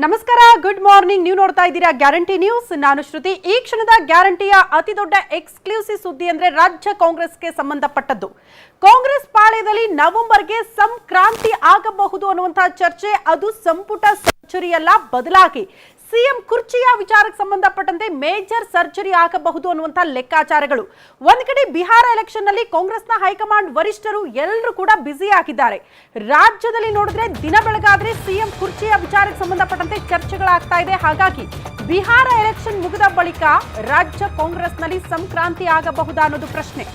ನಮಸ್ಕಾರ good morning ನೀವು ನೋಡ್ತಾ ಇದ್ದೀರಾ ಗ್ಯಾರಂಟಿ ನ್ಯೂಸ್. ನಾನು ಶ್ರುತಿ. ಈ ಕ್ಷಣದ ಗ್ಯಾರಂಟಿಯ ಅತಿ ದೊಡ್ಡ ಎಕ್ಸ್ಕ್ಲೂಸಿವ್ ಸುದ್ದಿ ಅಂದ್ರೆ ರಾಜ್ಯ ಕಾಂಗ್ರೆಸ್ಗೆ ಸಂಬಂಧಪಟ್ಟದ್ದು. ಕಾಂಗ್ರೆಸ್ ಪಾಳ್ಯದಲ್ಲಿ ನವೆಂಬರ್ಗೆ ಸಂಕ್ರಾಂತಿ ಆಗಬಹುದು ಅನ್ನುವಂತಹ ಚರ್ಚೆ, ಅದು ಸಂಪುಟ ಅಲ್ಲ ಬದಲಾಗಿ ಸಿಎಂ ಕುರ್ಚಿಯ ವಿಚಾರಕ್ಕೆ ಸಂಬಂಧಪಟ್ಟಂತೆ ಮೇಜರ್ ಸರ್ಜರಿ ಆಗಬಹುದು ಅನ್ನುವಂತ ಲೆಕ್ಕಾಚಾರಗಳು. ಒಂದ್ ಕಡೆ ಬಿಹಾರ ಎಲೆಕ್ಷನ್ನಲ್ಲಿ ಕಾಂಗ್ರೆಸ್ನ ಹೈಕಮಾಂಡ್ ವರಿಷ್ಠರು ಎಲ್ಲರೂ ಕೂಡ ಬ್ಯುಸಿ ಆಗಿದ್ದಾರೆ. ರಾಜ್ಯದಲ್ಲಿ ನೋಡಿದ್ರೆ ದಿನ ಬೆಳಗಾದ್ರೆ ಸಿಎಂ ಕುರ್ಚಿಯ ವಿಚಾರಕ್ಕೆ ಸಂಬಂಧಪಟ್ಟಂತೆ ಚರ್ಚೆಗಳಾಗ್ತಾ ಇದೆ. ಹಾಗಾಗಿ ಬಿಹಾರ ಎಲೆಕ್ಷನ್ ಮುಗಿದ ಬಳಿಕ ರಾಜ್ಯ ಕಾಂಗ್ರೆಸ್ನಲ್ಲಿ ಸಂಕ್ರಾಂತಿ ಆಗಬಹುದಾ ಅನ್ನೋದು ಪ್ರಶ್ನೆ.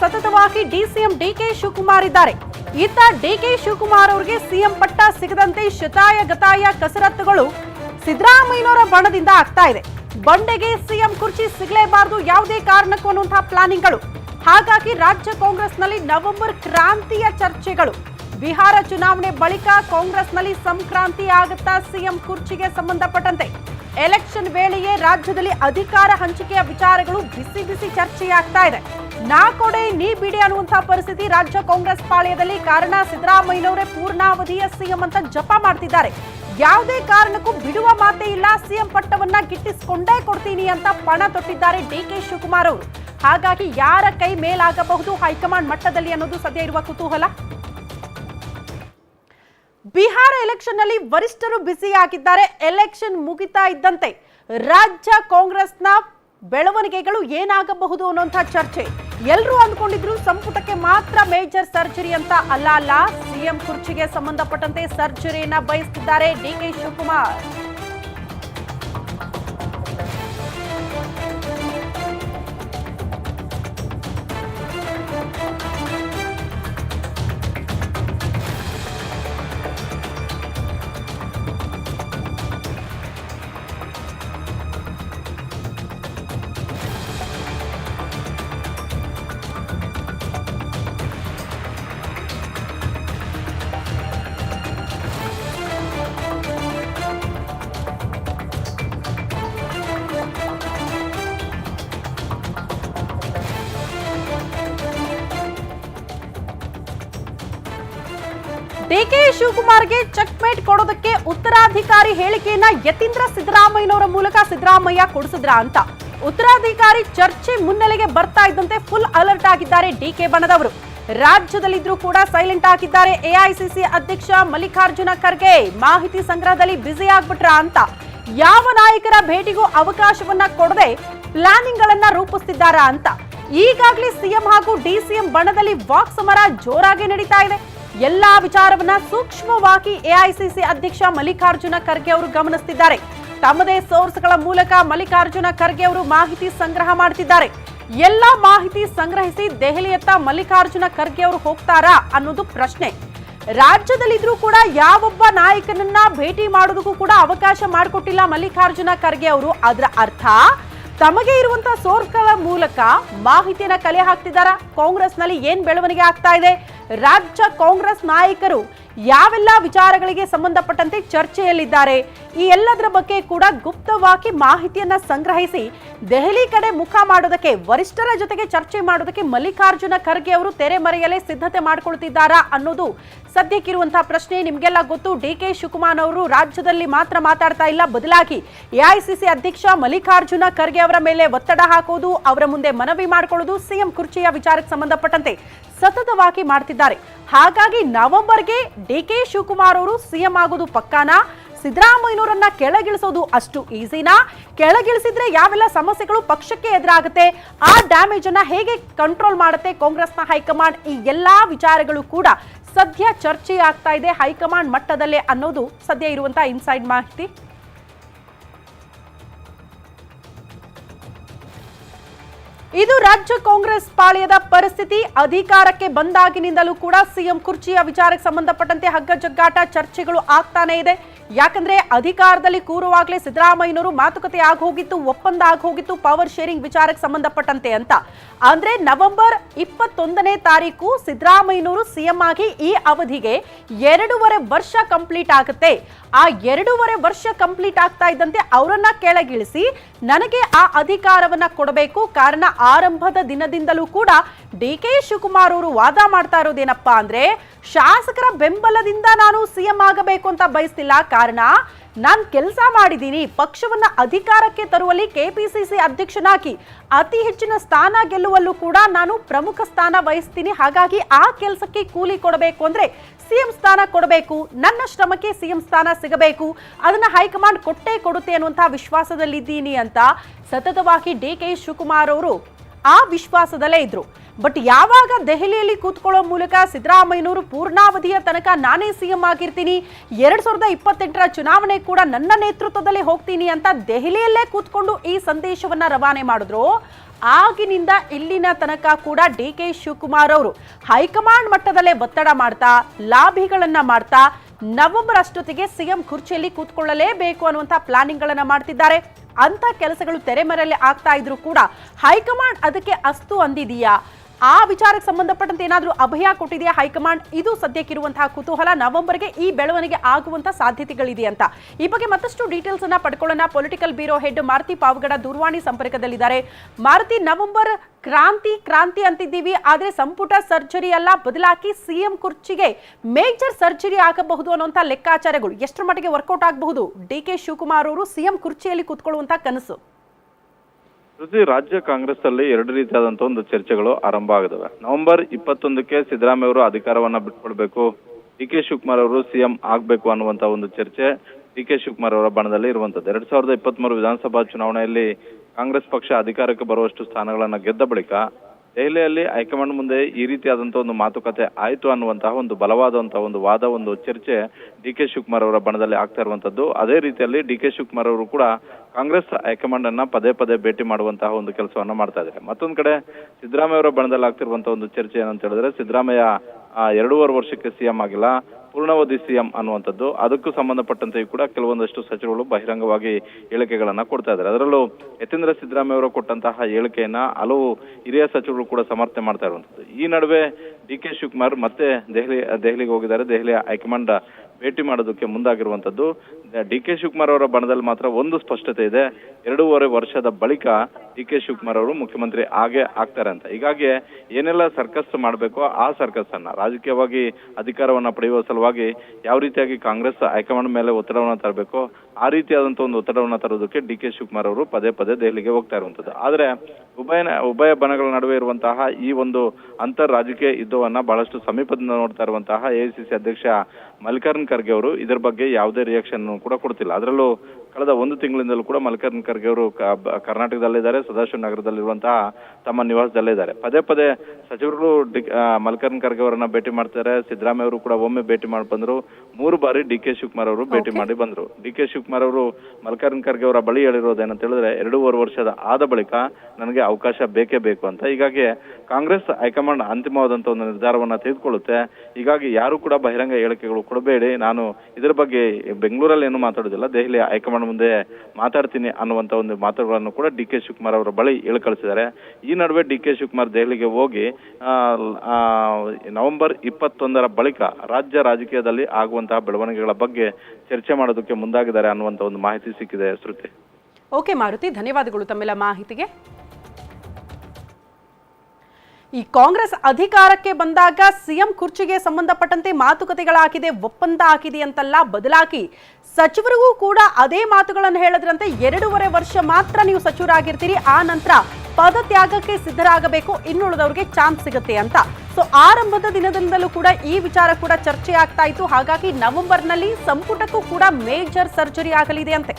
ಸತತವಾಗಿ ಡಿಸಿಎಂ ಡಿಕೆ ಶಿವಕುಮಾರ್ ಇದ್ದಾರೆ. ಇತ್ತ ಡಿಕೆ ಶಿವಕುಮಾರ್ ಅವರಿಗೆ ಸಿಎಂ ಪಟ್ಟ ಸಿಗದಂತೆ ಶತಾಯ ಗತಾಯ ಕಸರತ್ತುಗಳು ಸಿದ್ದರಾಮಯ್ಯನವರ ಬಣದಿಂದ ಆಗ್ತಾ ಇದೆ. ಬಂಡೆಗೆ ಸಿಎಂ ಕುರ್ಚಿ ಸಿಗಲೇಬಾರದು ಯಾವುದೇ ಕಾರಣಕ್ಕೂ ಅನ್ನುವಂತಹ ಪ್ಲಾನಿಂಗ್ಗಳು. ಹಾಗಾಗಿ ರಾಜ್ಯ ಕಾಂಗ್ರೆಸ್ನಲ್ಲಿ ನವೆಂಬರ್ ಕ್ರಾಂತಿಯ ಚರ್ಚೆಗಳು. ಬಿಹಾರ ಚುನಾವಣೆ ಬಳಿಕ ಕಾಂಗ್ರೆಸ್ನಲ್ಲಿ ಸಂಕ್ರಾಂತಿ ಆಗುತ್ತಾ ಸಿಎಂ ಕುರ್ಚಿಗೆ ಸಂಬಂಧಪಟ್ಟಂತೆ. ಎಲೆಕ್ಷನ್ ವೇಳೆಯೇ ರಾಜ್ಯದಲ್ಲಿ ಅಧಿಕಾರ ಹಂಚಿಕೆಯ ವಿಚಾರಗಳು ಬಿಸಿ ಬಿಸಿ ಚರ್ಚೆಯಾಗ್ತಾ ಇದೆ. ನಾ ಕೊಡೆ, ನೀ ಬಿಡಿ ಅನ್ನುವಂತಹ ಪರಿಸ್ಥಿತಿ ರಾಜ್ಯ ಕಾಂಗ್ರೆಸ್ ಪಾಳ್ಯದಲ್ಲಿ ಕಾರಣ ಸಿದ್ದರಾಮಯ್ಯನವರೇ ಪೂರ್ಣಾವಧಿಯ ಸಿಎಂ ಅಂತ ಜಪ ಮಾಡ್ತಿದ್ದಾರೆ. ಯಾವುದೇ ಕಾರಣಕ್ಕೂ ಬಿಡುವ ಮಾತೇ ಇಲ್ಲ, ಸಿಎಂ ಪಟ್ಟವನ್ನ ಗಿಟ್ಟಿಸಿಕೊಂಡೇ ಕೊಡ್ತೀನಿ ಅಂತ ಪಣ ತೊಟ್ಟಿದ್ದಾರೆ ಡಿ ಕೆ ಶಿವಕುಮಾರ್ ಅವರು. ಹಾಗಾಗಿ ಯಾರ ಕೈ ಮೇಲಾಗಬಹುದು ಹೈಕಮಾಂಡ್ ಮಟ್ಟದಲ್ಲಿ ಅನ್ನೋದು ಸದ್ಯ ಇರುವ ಕುತೂಹಲ. ಬಿಹಾರ ಎಲೆಕ್ಷನ್ನಲ್ಲಿ ವರಿಷ್ಠರು ಬಿಸಿ ಆಗಿದ್ದಾರೆ ಎಲೆಕ್ಷನ್ ಮುಗಿತಾ ಇದ್ದಂತೆ ರಾಜ್ಯ ಕಾಂಗ್ರೆಸ್ನ ಬೆಳವಣಿಗೆಗಳು ಏನಾಗಬಹುದು ಅನ್ನುವಂಥ ಚರ್ಚೆ. ಎಲ್ಲರೂ ಅಂದ್ಕೊಂಡಿದ್ರು ಸಂಪುಟಕ್ಕೆ ಮಾತ್ರ ಮೇಜರ್ ಸರ್ಜರಿ ಅಂತ ಅಲ್ಲ ಅಲ್ಲ, ಸಿಎಂ ಕುರ್ಚಿಗೆ ಸಂಬಂಧಪಟ್ಟಂತೆ ಸರ್ಜರಿಯನ್ನ ಬಯಸ್ತಿದ್ದಾರೆ ಡಿಕೆ ಶಿವಕುಮಾರ್. ಡಿಕೆ ಶಿವಕುಮಾರ್ಗೆ ಚೆಕ್ ಮೇಟ್ ಕೊಡೋದಕ್ಕೆ ಉತ್ತರಾಧಿಕಾರಿ ಹೇಳಿಕೆಯನ್ನ ಯತೀಂದ್ರ ಸಿದ್ದರಾಮಯ್ಯನವರ ಮೂಲಕ ಸಿದ್ದರಾಮಯ್ಯ ಕೊಡಿಸಿದ್ರ ಅಂತ. ಉತ್ತರಾಧಿಕಾರಿ ಚರ್ಚೆ ಮುನ್ನೆಲೆಗೆ ಬರ್ತಾ ಇದ್ದಂತೆ ಫುಲ್ ಅಲರ್ಟ್ ಆಗಿದ್ದಾರೆ ಡಿ ಕೆ ಬಣದವರು. ರಾಜ್ಯದಲ್ಲಿದ್ರೂ ಕೂಡ ಸೈಲೆಂಟ್ ಆಗಿದ್ದಾರೆ ಎಐಸಿಸಿ ಅಧ್ಯಕ್ಷ ಮಲ್ಲಿಕಾರ್ಜುನ ಖರ್ಗೆ. ಮಾಹಿತಿ ಸಂಗ್ರಹದಲ್ಲಿ ಬ್ಯುಸಿ ಆಗ್ಬಿಟ್ರ ಅಂತ. ಯಾವ ನಾಯಕರ ಭೇಟಿಗೂ ಅವಕಾಶವನ್ನ ಕೊಡದೆ ಪ್ಲಾನಿಂಗ್ ಗಳನ್ನ ರೂಪಿಸ್ತಿದ್ದಾರಾ ಅಂತ. ಈಗಾಗಲೇ ಸಿಎಂ ಹಾಗೂ ಡಿಸಿಎಂ ಬಣದಲ್ಲಿ ವಾಕ್ ಸಮರ ಜೋರಾಗಿ ನಡೀತಾ ಇದೆ. ಎಲ್ಲಾ ವಿಚಾರವನ್ನ ಸೂಕ್ಷ್ಮವಾಗಿ ಎಐಸಿಸಿ ಅಧ್ಯಕ್ಷ ಮಲ್ಲಿಕಾರ್ಜುನ ಖರ್ಗೆ ಅವರು ಗಮನಿಸುತ್ತಿದ್ದಾರೆ ತಮ್ಮದೇ ಸೋರ್ಸ್ಗಳ ಮೂಲಕ ಮಲ್ಲಿಕಾರ್ಜುನ ಖರ್ಗೆ ಅವರು ಮಾಹಿತಿ ಸಂಗ್ರಹ ಮಾಡ್ತಿದ್ದಾರೆ. ಎಲ್ಲಾ ಮಾಹಿತಿ ಸಂಗ್ರಹಿಸಿ ದೆಹಲಿಯತ್ತ ಮಲ್ಲಿಕಾರ್ಜುನ ಖರ್ಗೆ ಅವರು ಹೋಗ್ತಾರಾ ಅನ್ನೋದು ಪ್ರಶ್ನೆ. ರಾಜ್ಯದಲ್ಲಿದ್ರೂ ಕೂಡ ಯಾವೊಬ್ಬ ನಾಯಕನನ್ನ ಭೇಟಿ ಮಾಡೋದಕ್ಕೂ ಕೂಡ ಅವಕಾಶ ಮಾಡಿಕೊಟ್ಟಿಲ್ಲ ಮಲ್ಲಿಕಾರ್ಜುನ ಖರ್ಗೆ ಅವರು. ಅದರ ಅರ್ಥ, ತಮಗೆ ಇರುವಂತಹ ಸೋರ್ಸ್ಗಳ ಮೂಲಕ ಮಾಹಿತಿಯನ್ನ ಕಲೆ ಹಾಕ್ತಿದ್ದಾರಾ? ಕಾಂಗ್ರೆಸ್ನಲ್ಲಿ ಏನ್ ಬೆಳವಣಿಗೆ ಆಗ್ತಾ ಇದೆ? ರಾಜ್ಯ ಕಾಂಗ್ರೆಸ್ ನಾಯಕರು ಯಾವೆಲ್ಲ ವಿಚಾರಗಳಿಗೆ ಸಂಬಂಧಪಟ್ಟಂತೆ ಚರ್ಚೆಯಲ್ಲಿದ್ದಾರೆ, ಈ ಎಲ್ಲದರ ಬಗ್ಗೆ ಕೂಡ ಗುಪ್ತವಾಗಿ ಮಾಹಿತಿಯನ್ನ ಸಂಗ್ರಹಿಸಿ ದೆಹಲಿ ಕಡೆ ಮುಖ ಮಾಡೋದಕ್ಕೆ, ವರಿಷ್ಠರ ಜೊತೆಗೆ ಚರ್ಚೆ ಮಾಡೋದಕ್ಕೆ ಮಲ್ಲಿಕಾರ್ಜುನ ಖರ್ಗೆ ಅವರು ತೆರೆಮರೆಯಲ್ಲೇ ಸಿದ್ಧತೆ ಮಾಡಿಕೊಳ್ತಿದ್ದಾರಾ ಅನ್ನೋದು ಸದ್ಯಕ್ಕಿರುವಂತಹ ಪ್ರಶ್ನೆ. ನಿಮ್ಗೆಲ್ಲ ಗೊತ್ತು, ಡಿ ಕೆ ಶಿವಕುಮಾರ್ ಅವರು ರಾಜ್ಯದಲ್ಲಿ ಮಾತ್ರ ಮಾತಾಡ್ತಾ ಇಲ್ಲ. ಬದಲಾಗಿ ಎಐಸಿಸಿ ಅಧ್ಯಕ್ಷ ಮಲ್ಲಿಕಾರ್ಜುನ ಖರ್ಗೆ ಅವರ ಮೇಲೆ ಒತ್ತಡ ಹಾಕೋದು, ಅವರ ಮುಂದೆ ಮನವಿ ಮಾಡ್ಕೊಳ್ಳೋದು ಸಿಎಂ ಕುರ್ಚಿಯ ವಿಚಾರಕ್ಕೆ ಸಂಬಂಧಪಟ್ಟಂತೆ ಸತತವಾಗಿ ಮಾಡ್ತಿದ್ದಾರೆ. ಹಾಗಾಗಿ ನವೆಂಬರ್ಗೆ ಡಿ ಕೆ ಶಿವಕುಮಾರ್ ಅವರು ಸಿಎಂ ಆಗೋದು ಪಕ್ಕಾನಾ? ಸಿದ್ದರಾಮಯ್ಯನವರನ್ನ ಕೆಳಗಿಳಿಸೋದು ಅಷ್ಟು ಈಸಿನಾ? ಕೆಳಗಿಳಿಸಿದ್ರೆ ಯಾವೆಲ್ಲ ಸಮಸ್ಯೆಗಳು ಪಕ್ಷಕ್ಕೆ ಎದುರಾಗುತ್ತೆ? ಆ ಡ್ಯಾಮೇಜ್ ಅನ್ನ ಹೇಗೆ ಕಂಟ್ರೋಲ್ ಮಾಡುತ್ತೆ ಕಾಂಗ್ರೆಸ್ನ ಹೈಕಮಾಂಡ್? ಈ ಎಲ್ಲಾ ವಿಚಾರಗಳು ಕೂಡ ಸದ್ಯ ಚರ್ಚೆ ಆಗ್ತಾ ಇದೆ ಹೈಕಮಾಂಡ್ ಮಟ್ಟದಲ್ಲೇ ಅನ್ನೋದು ಸದ್ಯ ಇರುವಂತಹ ಇನ್ಸೈಡ್ ಮಾಹಿತಿ. ಇದು ರಾಜ್ಯ ಕಾಂಗ್ರೆಸ್ ಪಾಳ್ಯದ ಪರಿಸ್ಥಿತಿ. ಅಧಿಕಾರಕ್ಕೆ ಬಂದಾಗಿನಿಂದಲೂ ಕೂಡ ಸಿಎಂ ಕುರ್ಚಿಯ ವಿಚಾರಕ್ಕೆ ಸಂಬಂಧಪಟ್ಟಂತೆ ಹಗ್ಗ ಜಗ್ಗಾಟ ಚರ್ಚೆಗಳು ಆಗ್ತಾನೆ ಇದೆ. ಯಾಕಂದ್ರೆ ಅಧಿಕಾರದಲ್ಲಿ ಕೂರುವಾಗಲೇ ಸಿದ್ದರಾಮಯ್ಯನವರು ಮಾತುಕತೆ ಆಗೋಗಿತ್ತು, ಒಪ್ಪಂದ ಆಗೋಗಿತ್ತು ಪವರ್ ಶೇರಿಂಗ್ ವಿಚಾರಕ್ಕೆ ಸಂಬಂಧಪಟ್ಟಂತೆ ಅಂತ. ಅಂದ್ರೆ ನವೆಂಬರ್ ಇಪ್ಪತ್ತೊಂದನೇ ತಾರೀಕು ಸಿದ್ದರಾಮಯ್ಯನವರು ಸಿಎಂ ಆಗಿ ಈ ಅವಧಿಗೆ ಎರಡೂವರೆ ವರ್ಷ ಕಂಪ್ಲೀಟ್ ಆಗುತ್ತೆ. ಆ ಎರಡೂವರೆ ವರ್ಷ ಕಂಪ್ಲೀಟ್ ಆಗ್ತಾ ಇದ್ದಂತೆ ಅವರನ್ನ ಕೆಳಗಿಳಿಸಿ ನನಗೆ ಆ ಅಧಿಕಾರವನ್ನ ಕೊಡಬೇಕು, ಕಾರಣ ಆರಂಭದ ದಿನದಿಂದಲೂ ಕೂಡ ಡಿ ಕೆ ಶಿವಕುಮಾರ್ ಅವರು ವಾದ ಮಾಡ್ತಾ ಇರೋದೇನಪ್ಪಾ ಅಂದ್ರೆ, ಶಾಸಕರ ಬೆಂಬಲದಿಂದ ನಾನು ಸಿಎಂ ಆಗಬೇಕು ಅಂತ ಬಯಸ್ತಿಲ್ಲ. ಕಾರಣ, ನಾನು ಕೆಲಸ ಮಾಡಿದ್ದೀನಿ ಪಕ್ಷವನ್ನ ಅಧಿಕಾರಕ್ಕೆ ತರುವಲ್ಲಿ ಕೆಪಿಸಿಸಿ ಅಧ್ಯಕ್ಷನಾಗಿ ಅತಿ ಹೆಚ್ಚಿನ ಸ್ಥಾನ ಗೆಲ್ಲುವಲ್ಲೂ ಕೂಡ ನಾನು ಪ್ರಮುಖ ಸ್ಥಾನ ವಹಿಸ್ತೀನಿ. ಹಾಗಾಗಿ ಆ ಕೆಲಸಕ್ಕೆ ಕೂಲಿ ಕೊಡಬೇಕು ಅಂದ್ರೆ ಸಿಎಂ ಸ್ಥಾನ ಕೊಡಬೇಕು. ನನ್ನ ಶ್ರಮಕ್ಕೆ ಸಿಎಂ ಸ್ಥಾನ ಸಿಗಬೇಕು. ಅದನ್ನ ಹೈಕಮಾಂಡ್ ಕೊಟ್ಟೇ ಕೊಡುತ್ತೆ ಅನ್ನುವಂತಹ ವಿಶ್ವಾಸದಲ್ಲಿದ್ದೀನಿ ಅಂತ ಸತತವಾಗಿ ಡಿ ಕೆ ಶಿವಕುಮಾರ್ ಅವರು ಆ ವಿಶ್ವಾಸದಲ್ಲೇ ಇದ್ರು. ಬಟ್ ಯಾವಾಗ ದೆಹಲಿಯಲ್ಲಿ ಕೂತ್ಕೊಳ್ಳೋ ಮೂಲಕ ಸಿದ್ದರಾಮಯ್ಯನವರು ಪೂರ್ಣಾವಧಿಯ ತನಕ ನಾನೇ ಸಿಎಂ ಆಗಿರ್ತೀನಿ, ಎರಡ್ ಸಾವಿರದ ಇಪ್ಪತ್ತೆಂಟರ ಚುನಾವಣೆ ಕೂಡ ನನ್ನ ನೇತೃತ್ವದಲ್ಲಿ ಹೋಗ್ತೀನಿ ಅಂತ ದೆಹಲಿಯಲ್ಲೇ ಕೂತ್ಕೊಂಡು ಈ ಸಂದೇಶವನ್ನ ರವಾನೆ ಮಾಡಿದ್ರು. ಆಗಿನಿಂದ ಇಲ್ಲಿನ ತನಕ ಕೂಡ ಡಿ ಕೆ ಶಿವಕುಮಾರ್ ಅವರು ಹೈಕಮಾಂಡ್ ಮಟ್ಟದಲ್ಲೇ ಒತ್ತಡ ಮಾಡ್ತಾ ಲಾಭಿಗಳನ್ನ ಮಾಡ್ತಾ, ನವೆಂಬರ್ ಅಷ್ಟೊತ್ತಿಗೆ ಸಿಎಂ ಕುರ್ಚಿಯಲ್ಲಿ ಕೂತ್ಕೊಳ್ಳಲೇಬೇಕು ಅನ್ನುವಂಥ ಪ್ಲಾನಿಂಗ್ ಗಳನ್ನ ಮಾಡ್ತಿದ್ದಾರೆ. ಅಂತ ಕೆಲಸಗಳು ತೆರೆಮರೆಯಲ್ಲಿ ಆಗ್ತಾ ಇದ್ರು ಕೂಡ ಹೈಕಮಾಂಡ್ ಅದಕ್ಕೆ ಅಸ್ತು ಅಂದಿದೆಯಾ? ಆ ವಿಚಾರಕ್ಕೆ ಸಂಬಂಧಪಟ್ಟಂತೆ ಏನಾದರೂ ಅಭಯ ಕೊಟ್ಟಿದೆಯಾ ಹೈಕಮಾಂಡ್? ಇದು ಸದ್ಯಕ್ಕಿರುವಂತಹ ಕುತೂಹಲ. ನವೆಂಬರ್ಗೆ ಈ ಬೆಳವಣಿಗೆ ಆಗುವಂತಹ ಸಾಧ್ಯತೆಗಳಿದೆ ಅಂತ. ಈ ಬಗ್ಗೆ ಮತ್ತಷ್ಟು ಡೀಟೇಲ್ಸ್ ಅನ್ನ ಪಡ್ಕೊಳ್ಳೋಣ. Political bureau head Maruti Pavagada ದೂರವಾಣಿ ಸಂಪರ್ಕದಲ್ಲಿದ್ದಾರೆ. ಮಾರುತಿ, ನವೆಂಬರ್ ಕ್ರಾಂತಿ ಕ್ರಾಂತಿ ಅಂತಿದ್ದೀವಿ. ಆದ್ರೆ ಸಂಪುಟ ಸರ್ಜರಿ ಅಲ್ಲ. ಬದಲಾಗಿ ಸಿಎಂ ಕುರ್ಚಿಗೆ ಮೇಜರ್ ಸರ್ಜರಿ ಆಗಬಹುದು ಅನ್ನುವಂಥ ಲೆಕ್ಕಾಚಾರಗಳು ಎಷ್ಟರ ಮಟ್ಟಿಗೆ ವರ್ಕೌಟ್ ಆಗಬಹುದು? ಡಿ ಕೆ ಶಿವಕುಮಾರ್ ಅವರು ಸಿಎಂ ಕುರ್ಚಿಯಲ್ಲಿ ಕೂತ್ಕೊಳ್ಳುವಂತ ಕನಸು. ಪ್ರತಿ ರಾಜ್ಯ ಕಾಂಗ್ರೆಸ್ ಅಲ್ಲಿ ಎರಡು ರೀತಿಯಾದಂತಹ ಒಂದು ಚರ್ಚೆಗಳು ಆರಂಭ ಆಗಿದವೆ. ನವೆಂಬರ್ ಇಪ್ಪತ್ತೊಂದಕ್ಕೆ ಸಿದ್ದರಾಮಯ್ಯ ಅವರು ಅಧಿಕಾರವನ್ನ ಬಿಟ್ಕೊಡ್ಬೇಕು. ಡಿ ಕೆ ಶಿವಕುಮಾರ್ ಅವರು ಸಿಎಂ ಆಗ್ಬೇಕು ಅನ್ನುವಂತ ಒಂದು ಚರ್ಚೆ ಡಿ ಕೆ ಶಿವಕುಮಾರ್ ಅವರ ಬಣದಲ್ಲಿ ಇರುವಂತದ್ದು ಎರಡ್ ಸಾವಿರದ ಇಪ್ಪತ್ಮೂರು ವಿಧಾನಸಭಾ ಚುನಾವಣೆಯಲ್ಲಿ ಕಾಂಗ್ರೆಸ್ ಪಕ್ಷ ಅಧಿಕಾರಕ್ಕೆ ಬರುವಷ್ಟು ಸ್ಥಾನಗಳನ್ನ ಗೆದ್ದ ಬಳಿಕ ದೆಹಲಿಯಲ್ಲಿ ಹೈಕಮಾಂಡ್ ಮುಂದೆ ಈ ರೀತಿಯಾದಂತಹ ಒಂದು ಮಾತುಕತೆ ಆಯಿತು ಅನ್ನುವಂತಹ ಒಂದು ಬಲವಾದಂತಹ ಒಂದು ವಾದ, ಒಂದು ಚರ್ಚೆ ಡಿ ಕೆ ಶಿವಕುಮಾರ್ ಅವರ ಬಣದಲ್ಲಿ ಆಗ್ತಾ ಇರುವಂತದ್ದು. ಅದೇ ರೀತಿಯಲ್ಲಿ ಡಿ ಕೆ ಶಿವಕುಮಾರ್ ಅವರು ಕೂಡ ಕಾಂಗ್ರೆಸ್ ಹೈಕಮಾಂಡ್ ಅನ್ನ ಪದೇ ಪದೇ ಭೇಟಿ ಮಾಡುವಂತಹ ಒಂದು ಕೆಲಸವನ್ನ ಮಾಡ್ತಾ ಇದ್ದಾರೆ. ಮತ್ತೊಂದು ಕಡೆ ಸಿದ್ದರಾಮಯ್ಯ ಅವರ ಬಣದಲ್ಲಿ ಆಗ್ತಿರುವಂತಹ ಒಂದು ಚರ್ಚೆ ಏನಂತ ಹೇಳಿದ್ರೆ, ಸಿದ್ದರಾಮಯ್ಯ ಎರಡೂವರೆ ವರ್ಷಕ್ಕೆ ಸಿಎಂ ಆಗಿಲ್ಲ. ಪೂರ್ಣಾವಧಿ ಸಿಎಂ ಅನ್ನುವಂಥದ್ದು, ಅದಕ್ಕೂ ಸಂಬಂಧಪಟ್ಟಂತೆಯೂ ಕೂಡ ಕೆಲವೊಂದಷ್ಟು ಸಚಿವಗಳು ಬಹಿರಂಗವಾಗಿ ಹೇಳಿಕೆಗಳನ್ನ ಕೊಡ್ತಾ ಇದ್ದಾರೆ. ಅದರಲ್ಲೂ ಯತೀಂದ್ರ ಸಿದ್ದರಾಮಯ್ಯ ಅವರು ಕೊಟ್ಟಂತಹ ಹೇಳಿಕೆಯನ್ನ ಹಲವು ಹಿರಿಯ ಸಚಿವರು ಕೂಡ ಸಮರ್ಥನೆ ಮಾಡ್ತಾ ಇರುವಂತದ್ದು ಈ ನಡುವೆ ಡಿ ಕೆ ಶಿವಕುಮಾರ್ ಮತ್ತೆ ದೆಹಲಿ, ದೆಹಲಿಗೆ ಹೋಗಿದ್ದಾರೆ. ದೆಹಲಿಯ ಹೈಕಮಾಂಡ್ ಭೇಟಿ ಮಾಡೋದಕ್ಕೆ ಮುಂದಾಗಿರುವಂತದ್ದು ಡಿ ಕೆ ಶಿವಕುಮಾರ್ ಅವರ ಬಣದಲ್ಲಿ ಮಾತ್ರ ಒಂದು ಸ್ಪಷ್ಟತೆ ಇದೆ. ಎರಡೂವರೆ ವರ್ಷದ ಬಳಿಕ ಡಿ ಕೆ ಶಿವಕುಮಾರ್ ಅವರು ಮುಖ್ಯಮಂತ್ರಿ ಆಗೇ ಆಗ್ತಾರೆ ಅಂತ ಹೀಗಾಗಿ ಏನೆಲ್ಲ ಸರ್ಕಸ್ ಮಾಡಬೇಕೋ ಆ ಸರ್ಕಸ್ ಅನ್ನ ರಾಜಕೀಯವಾಗಿ ಅಧಿಕಾರವನ್ನ ಪಡೆಯುವ ಸಲುವಾಗಿ ಯಾವ ರೀತಿಯಾಗಿ ಕಾಂಗ್ರೆಸ್ ಹೈಕಮಾಂಡ್ ಮೇಲೆ ಒತ್ತಡವನ್ನ ತರಬೇಕೋ, ಆ ರೀತಿಯಾದಂತಹ ಒಂದು ಒತ್ತಡವನ್ನ ತರೋದಕ್ಕೆ ಡಿ ಕೆ ಶಿವಕುಮಾರ್ ಅವರು ಪದೇ ಪದೇ ದೆಹಲಿಗೆ ಹೋಗ್ತಾ ಇರುವಂತದ್ದು. ಆದ್ರೆ ಉಭಯ ಉಭಯ ಬಣಗಳ ನಡುವೆ ಇರುವಂತಹ ಈ ಒಂದು ಅಂತರ್ ರಾಜಕೀಯ ಯುದ್ಧವನ್ನ ಬಹಳಷ್ಟು ಸಮೀಪದಿಂದ ನೋಡ್ತಾ ಇರುವಂತಹ ಎಐಸಿಸಿ ಅಧ್ಯಕ್ಷ ಮಲ್ಲಿಕಾರ್ಜುನ್ ಖರ್ಗೆ ಅವರು ಇದರ ಬಗ್ಗೆ ಯಾವುದೇ ರಿಯಾಕ್ಷನ್ ಕೂಡ ಕೊಡ್ತಿಲ್ಲ. ಅದರಲ್ಲೂ ಕಳೆದ ಒಂದು ತಿಂಗಳಿಂದಲೂ ಕೂಡ ಮಲ್ಲಿಕಾರ್ಜುನ ಖರ್ಗೆ ಅವರು ಕರ್ನಾಟಕದಲ್ಲಿದ್ದಾರೆ ಸದಾಶಿವ ನಗರದಲ್ಲಿರುವಂತಹ ತಮ್ಮ ನಿವಾಸದಲ್ಲೇ ಇದ್ದಾರೆ. ಪದೇ ಪದೇ ಸಚಿವರು ಡಿ- ಮಲ್ಲಿಕಾರ್ಜುನ ಖರ್ಗೆ ಅವರನ್ನ ಭೇಟಿ ಮಾಡ್ತಾರೆ. ಸಿದ್ದರಾಮಯ್ಯ ಅವರು ಕೂಡ ಒಮ್ಮೆ ಭೇಟಿ ಮಾಡಿ ಬಂದ್ರು. ಮೂರು ಬಾರಿ ಡಿ ಕೆ ಶಿವಕುಮಾರ್ ಅವರು ಭೇಟಿ ಮಾಡಿ ಬಂದ್ರು. ಡಿ ಕೆ ಶಿವಕುಮಾರ್ ಅವರು ಮಲ್ಲಿಕಾರ್ಜುನ ಖರ್ಗೆ ಅವರ ಬಳಿ ಹೇಳಿರೋದೇನಂತ ಹೇಳಿದ್ರೆ ಎರಡೂವರೆ ವರ್ಷದ ಆದ ಬಳಿಕ ನನಗೆ ಅವಕಾಶ ಬೇಕೇ ಬೇಕು ಅಂತ. ಹೀಗಾಗಿ ಕಾಂಗ್ರೆಸ್ ಹೈಕಮಾಂಡ್ ಅಂತಿಮವಾದಂತ ಒಂದು ನಿರ್ಧಾರವನ್ನ ತೆಗೆದುಕೊಳ್ಳುತ್ತೆ. ಹೀಗಾಗಿ ಯಾರು ಕೂಡ ಬಹಿರಂಗ ಹೇಳಿಕೆಗಳು ಕೊಡಬೇಡಿ. ನಾನು ಇದರ ಬಗ್ಗೆ ಬೆಂಗಳೂರಲ್ಲಿ ಏನು ಮಾತಾಡೋದಿಲ್ಲ. ದೆಹಲಿ ಹೈಕಮಾಂಡ್ ಮುಂದೆ ಮಾತಾಡ್ತೀನಿ ಅನ್ನುವಂಥ ಒಂದು ಮಾತುಗಳನ್ನು ಕೂಡ ಡಿ ಕೆ ಶಿವಕುಮಾರ್ ಅವರ ಬಳಿ ಹೇಳಿ ಕಳಿಸಿದ್ದಾರೆ. ಈ ನಡುವೆ ಡಿ ಕೆ ಶಿವಕುಮಾರ್ ದೆಹಲಿಗೆ ಹೋಗಿ ನವೆಂಬರ್ ಇಪ್ಪತ್ತೊಂದರ ಬಳಿಕ ರಾಜ್ಯ ರಾಜಕೀಯದಲ್ಲಿ ಆಗುವಂತಹ ಬೆಳವಣಿಗೆಗಳ ಬಗ್ಗೆ ಚರ್ಚೆ ಮಾಡೋದಕ್ಕೆ ಮುಂದಾಗಿದ್ದಾರೆ ಅನ್ನುವಂಥ ಒಂದು ಮಾಹಿತಿ ಸಿಕ್ಕಿದೆ, ಶ್ರುತಿ. ಓಕೆ ಮಾರುತಿ, ಧನ್ಯವಾದಗಳು ತಮ್ಮೆಲ್ಲ ಮಾಹಿತಿಗೆ. ಈ ಕಾಂಗ್ರೆಸ್ ಅಧಿಕಾರಕ್ಕೆ ಬಂದಾಗ ಸಿಎಂ ಕುರ್ಚಿಗೆ ಸಂಬಂಧಪಟ್ಟಂತೆ ಮಾತುಕತೆಗಳಾಗಿದೆ, ಒಪ್ಪಂದ ಆಗಿದೆ ಅಂತಲ್ಲ ಬದಲಾಗಿ ಸಚಿವರಿಗೂ ಕೂಡ ಅದೇ ಮಾತುಗಳನ್ನು ಹೇಳಿದ್ರಂತೆ ಎರಡೂವರೆ ವರ್ಷ ಮಾತ್ರ ನೀವು ಸಚಿವರಾಗಿರ್ತೀರಿ, ಆ ನಂತರ ಪದತ್ಯಾಗಕ್ಕೆ ಸಿದ್ಧರಾಗಬೇಕು, ಇನ್ನುಳಿದವ್ರಿಗೆ ಚಾನ್ಸ್ ಸಿಗುತ್ತೆ ಅಂತ. ಸೊ ಆರಂಭದ ದಿನದಿಂದಲೂ ಕೂಡ ಈ ವಿಚಾರ ಕೂಡ ಚರ್ಚೆ ಆಗ್ತಾ ಇತ್ತು. ಹಾಗಾಗಿ ನವೆಂಬರ್ನಲ್ಲಿ ಸಂಪುಟಕ್ಕೂ ಕೂಡ ಮೇಜರ್ ಸರ್ಜರಿ ಆಗಲಿದೆ ಅಂತೆ.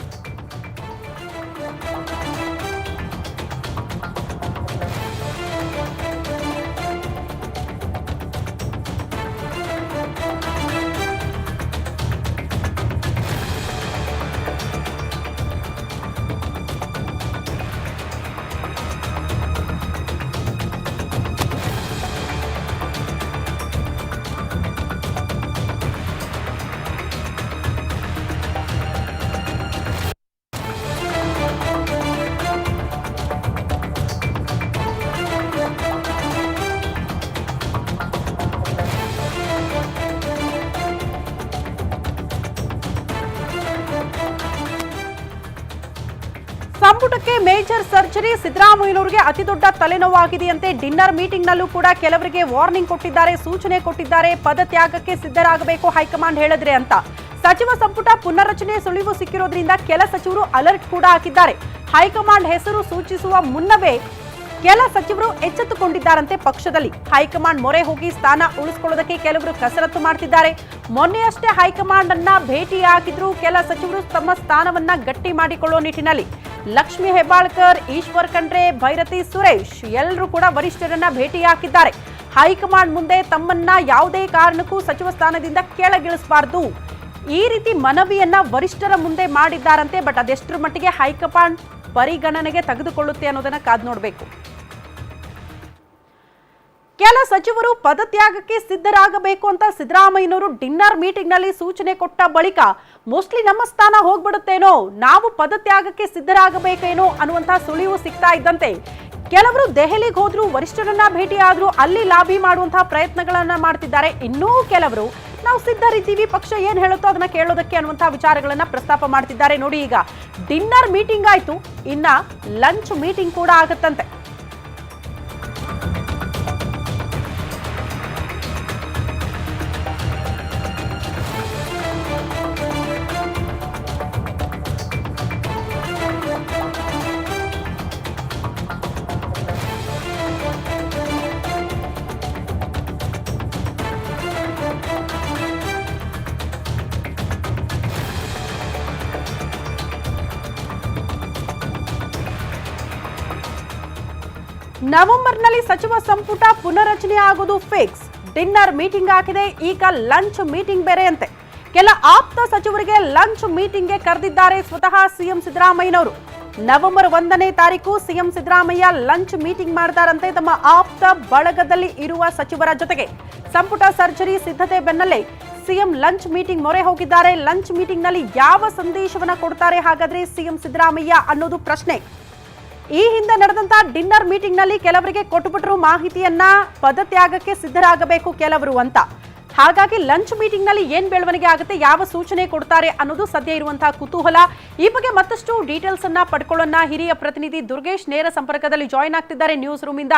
ಸಂಪುಟಕ್ಕೆ ಮೇಜರ್ ಸರ್ಜರಿ ಸಿದ್ದರಾಮಯ್ಯನವರಿಗೆ ಅತಿ ದೊಡ್ಡ ತಲೆನೋವಾಗಿದೆಯಂತೆ ಡಿನ್ನರ್ ಮೀಟಿಂಗ್ ನಲ್ಲೂ ಕೂಡ ಕೆಲವರಿಗೆ ವಾರ್ನಿಂಗ್ ಕೊಟ್ಟಿದ್ದಾರೆ, ಸೂಚನೆ ಕೊಟ್ಟಿದ್ದಾರೆ, ಪದತ್ಯಾಗಕ್ಕೆ ಸಿದ್ಧರಾಗಬೇಕು ಹೈಕಮಾಂಡ್ ಹೇಳಿದ್ರೆ ಅಂತ. ಸಚಿವ ಸಂಪುಟ ಪುನರ್ರಚನೆ ಸುಳಿವು ಸಿಕ್ಕಿರೋದ್ರಿಂದ ಕೆಲ ಸಚಿವರು ಅಲರ್ಟ್ ಕೂಡ ಹಾಕಿದ್ದಾರೆ. ಹೈಕಮಾಂಡ್ ಹೆಸರು ಸೂಚಿಸುವ ಮುನ್ನವೇ ಕೆಲ ಸಚಿವರು ಎಚ್ಚೆತ್ತುಕೊಂಡಿದ್ದಾರಂತೆ ಪಕ್ಷದಲ್ಲಿ. ಹೈಕಮಾಂಡ್ ಮೊರೆ ಹೋಗಿ ಸ್ಥಾನ ಉಳಿಸಿಕೊಳ್ಳೋದಕ್ಕೆ ಕೆಲವರು ಕಸರತ್ತು ಮಾಡ್ತಿದ್ದಾರೆ. ಮೊನ್ನೆಯಷ್ಟೇ ಹೈಕಮಾಂಡ್ ಅನ್ನ ಭೇಟಿಯಾಗಿದ್ರು ಕೆಲ ಸಚಿವರು ತಮ್ಮ ಸ್ಥಾನವನ್ನ ಗಟ್ಟಿ ಮಾಡಿಕೊಳ್ಳುವ ನಿಟ್ಟಿನಲ್ಲಿ. ಲಕ್ಷ್ಮಿ ಹೆಬ್ಬಾಳ್ಕರ್, ಈಶ್ವರ್ ಖಂಡ್ರೆ, ಭೈರತಿ ಸುರೇಶ್ ಎಲ್ಲರೂ ಕೂಡ ವರಿಷ್ಠರನ್ನ ಭೇಟಿ ಹಾಕಿದ್ದಾರೆ ಹೈಕಮಾಂಡ್ ಮುಂದೆ ತಮ್ಮನ್ನ ಯಾವುದೇ ಕಾರಣಕ್ಕೂ ಸಚಿವ ಸ್ಥಾನದಿಂದ ಕೆಳಗಿಳಿಸಬಾರ್ದು. ಈ ರೀತಿ ಮನವಿಯನ್ನ ವರಿಷ್ಠರ ಮುಂದೆ ಮಾಡಿದ್ದಾರಂತೆ, ಬಟ್ ಅದೆಷ್ಟರ ಮಟ್ಟಿಗೆ ಹೈಕಮಾಂಡ್ ಪರಿಗಣನೆಗೆ ತೆಗೆದುಕೊಳ್ಳುತ್ತೆ ಅನ್ನೋದನ್ನ ಕಾದ್ ನೋಡಬೇಕು. ಕೆಲ ಸಚಿವರು ಪದತ್ಯಾಗಕ್ಕೆ ಸಿದ್ಧರಾಗಬೇಕು ಅಂತ ಸಿದ್ದರಾಮಯ್ಯನವರು ಡಿನ್ನರ್ ಮೀಟಿಂಗ್ನಲ್ಲಿ ಸೂಚನೆ ಕೊಟ್ಟ ಬಳಿಕ ಮೋಸ್ಟ್ಲಿ ನಮ್ಮ ಸ್ಥಾನ ಹೋಗ್ಬಿಡುತ್ತೇನೋ, ನಾವು ಪದತ್ಯಾಗಕ್ಕೆ ಸಿದ್ಧರಾಗಬೇಕೇನೋ ಅನ್ನುವಂತಹ ಸುಳಿವು ಸಿಗ್ತಾ ಇದ್ದಂತೆ. ಕೆಲವರು ದೆಹಲಿಗೆ ಹೋದ್ರು ವರಿಷ್ಠರನ್ನ ಭೇಟಿ ಆದ್ರು ಅಲ್ಲಿ ಲಾಬಿ ಮಾಡುವಂತಹ ಪ್ರಯತ್ನಗಳನ್ನ ಮಾಡ್ತಿದ್ದಾರೆ. ಇನ್ನೂ ಕೆಲವರು ನಾವು ಸಿದ್ಧರಿದ್ದೀವಿ, ಪಕ್ಷ ಏನ್ ಹೇಳುತ್ತೋ ಅದನ್ನ ಕೇಳೋದಕ್ಕೆ ಅನ್ನುವಂತಹ ವಿಚಾರಗಳನ್ನ ಪ್ರಸ್ತಾಪ ಮಾಡ್ತಿದ್ದಾರೆ. ನೋಡಿ ಈಗ, ಡಿನ್ನರ್ ಮೀಟಿಂಗ್ ಆಯ್ತು, ಇನ್ನ ಲಂಚ್ ಮೀಟಿಂಗ್ ಕೂಡ ಆಗತ್ತಂತೆ. ನವೆಂಬರ್ನಲ್ಲಿ ಸಚಿವ ಸಂಪುಟ ಪುನರಚನೆ ಆಗುವುದು ಫಿಕ್ಸ್ ಡಿನ್ನರ್ ಮೀಟಿಂಗ್ ಆಗಿದೆ ಈಗ ಲಂಚ್ ಮೀಟಿಂಗ್ ಬೇರೆಯಂತೆ. ಕೆಲ ಆಪ್ತ ಸಚಿವರಿಗೆ ಲಂಚ್ ಮೀಟಿಂಗ್ಗೆ ಕರೆದಿದ್ದಾರೆ ಸ್ವತಃ ಸಿಎಂ ಸಿದ್ದರಾಮಯ್ಯನವರು. ನವೆಂಬರ್ ಒಂದನೇ ತಾರೀಕು ಸಿಎಂ ಸಿದ್ದರಾಮಯ್ಯ ಲಂಚ್ ಮೀಟಿಂಗ್ ಮಾಡ್ತಾರಂತೆ ತಮ್ಮ ಆಪ್ತ ಬಳಗದಲ್ಲಿ ಇರುವ ಸಚಿವರ ಜೊತೆಗೆ. ಸಂಪುಟ ಸರ್ಜರಿ ಸಿದ್ಧತೆ ಬೆನ್ನಲ್ಲೇ ಸಿಎಂ ಲಂಚ್ ಮೀಟಿಂಗ್ ಮೊರೆ ಹೋಗಿದ್ದಾರೆ. ಲಂಚ್ ಮೀಟಿಂಗ್ನಲ್ಲಿ ಯಾವ ಸಂದೇಶವನ್ನ ಕೊಡ್ತಾರೆ ಹಾಗಾದ್ರೆ ಸಿಎಂ ಸಿದ್ದರಾಮಯ್ಯ ಅನ್ನೋದು ಪ್ರಶ್ನೆ. ಈ ಹಿಂದೆ ನಡೆದಂತಹ ಡಿನ್ನರ್ ಮೀಟಿಂಗ್ನಲ್ಲಿ ಕೆಲವರಿಗೆ ಕೊಟ್ಟುಬಿಟ್ರು ಮಾಹಿತಿಯನ್ನ ಪದತ್ಯಾಗಕ್ಕೆ ಸಿದ್ಧರಾಗಬೇಕು ಕೆಲವರು ಅಂತ. ಹಾಗಾಗಿ ಲಂಚ್ ಮೀಟಿಂಗ್ನಲ್ಲಿ ಏನ್ ಬೆಳವಣಿಗೆ ಆಗುತ್ತೆ, ಯಾವ ಸೂಚನೆ ಕೊಡ್ತಾರೆ ಅನ್ನೋದು ಸದ್ಯ ಇರುವಂತಹ ಕುತೂಹಲ. ಈ ಬಗ್ಗೆ ಮತ್ತಷ್ಟು ಡೀಟೇಲ್ಸ್ ಅನ್ನ ಪಡ್ಕೊಳ್ಳೋಣ. ಹಿರಿಯ ಪ್ರತಿನಿಧಿ ದುರ್ಗೇಶ್ ನೇರ ಸಂಪರ್ಕದಲ್ಲಿ ಜಾಯ್ನ್ ಆಗ್ತಿದ್ದಾರೆ ನ್ಯೂಸ್ ರೂಮ್ ಇಂದ.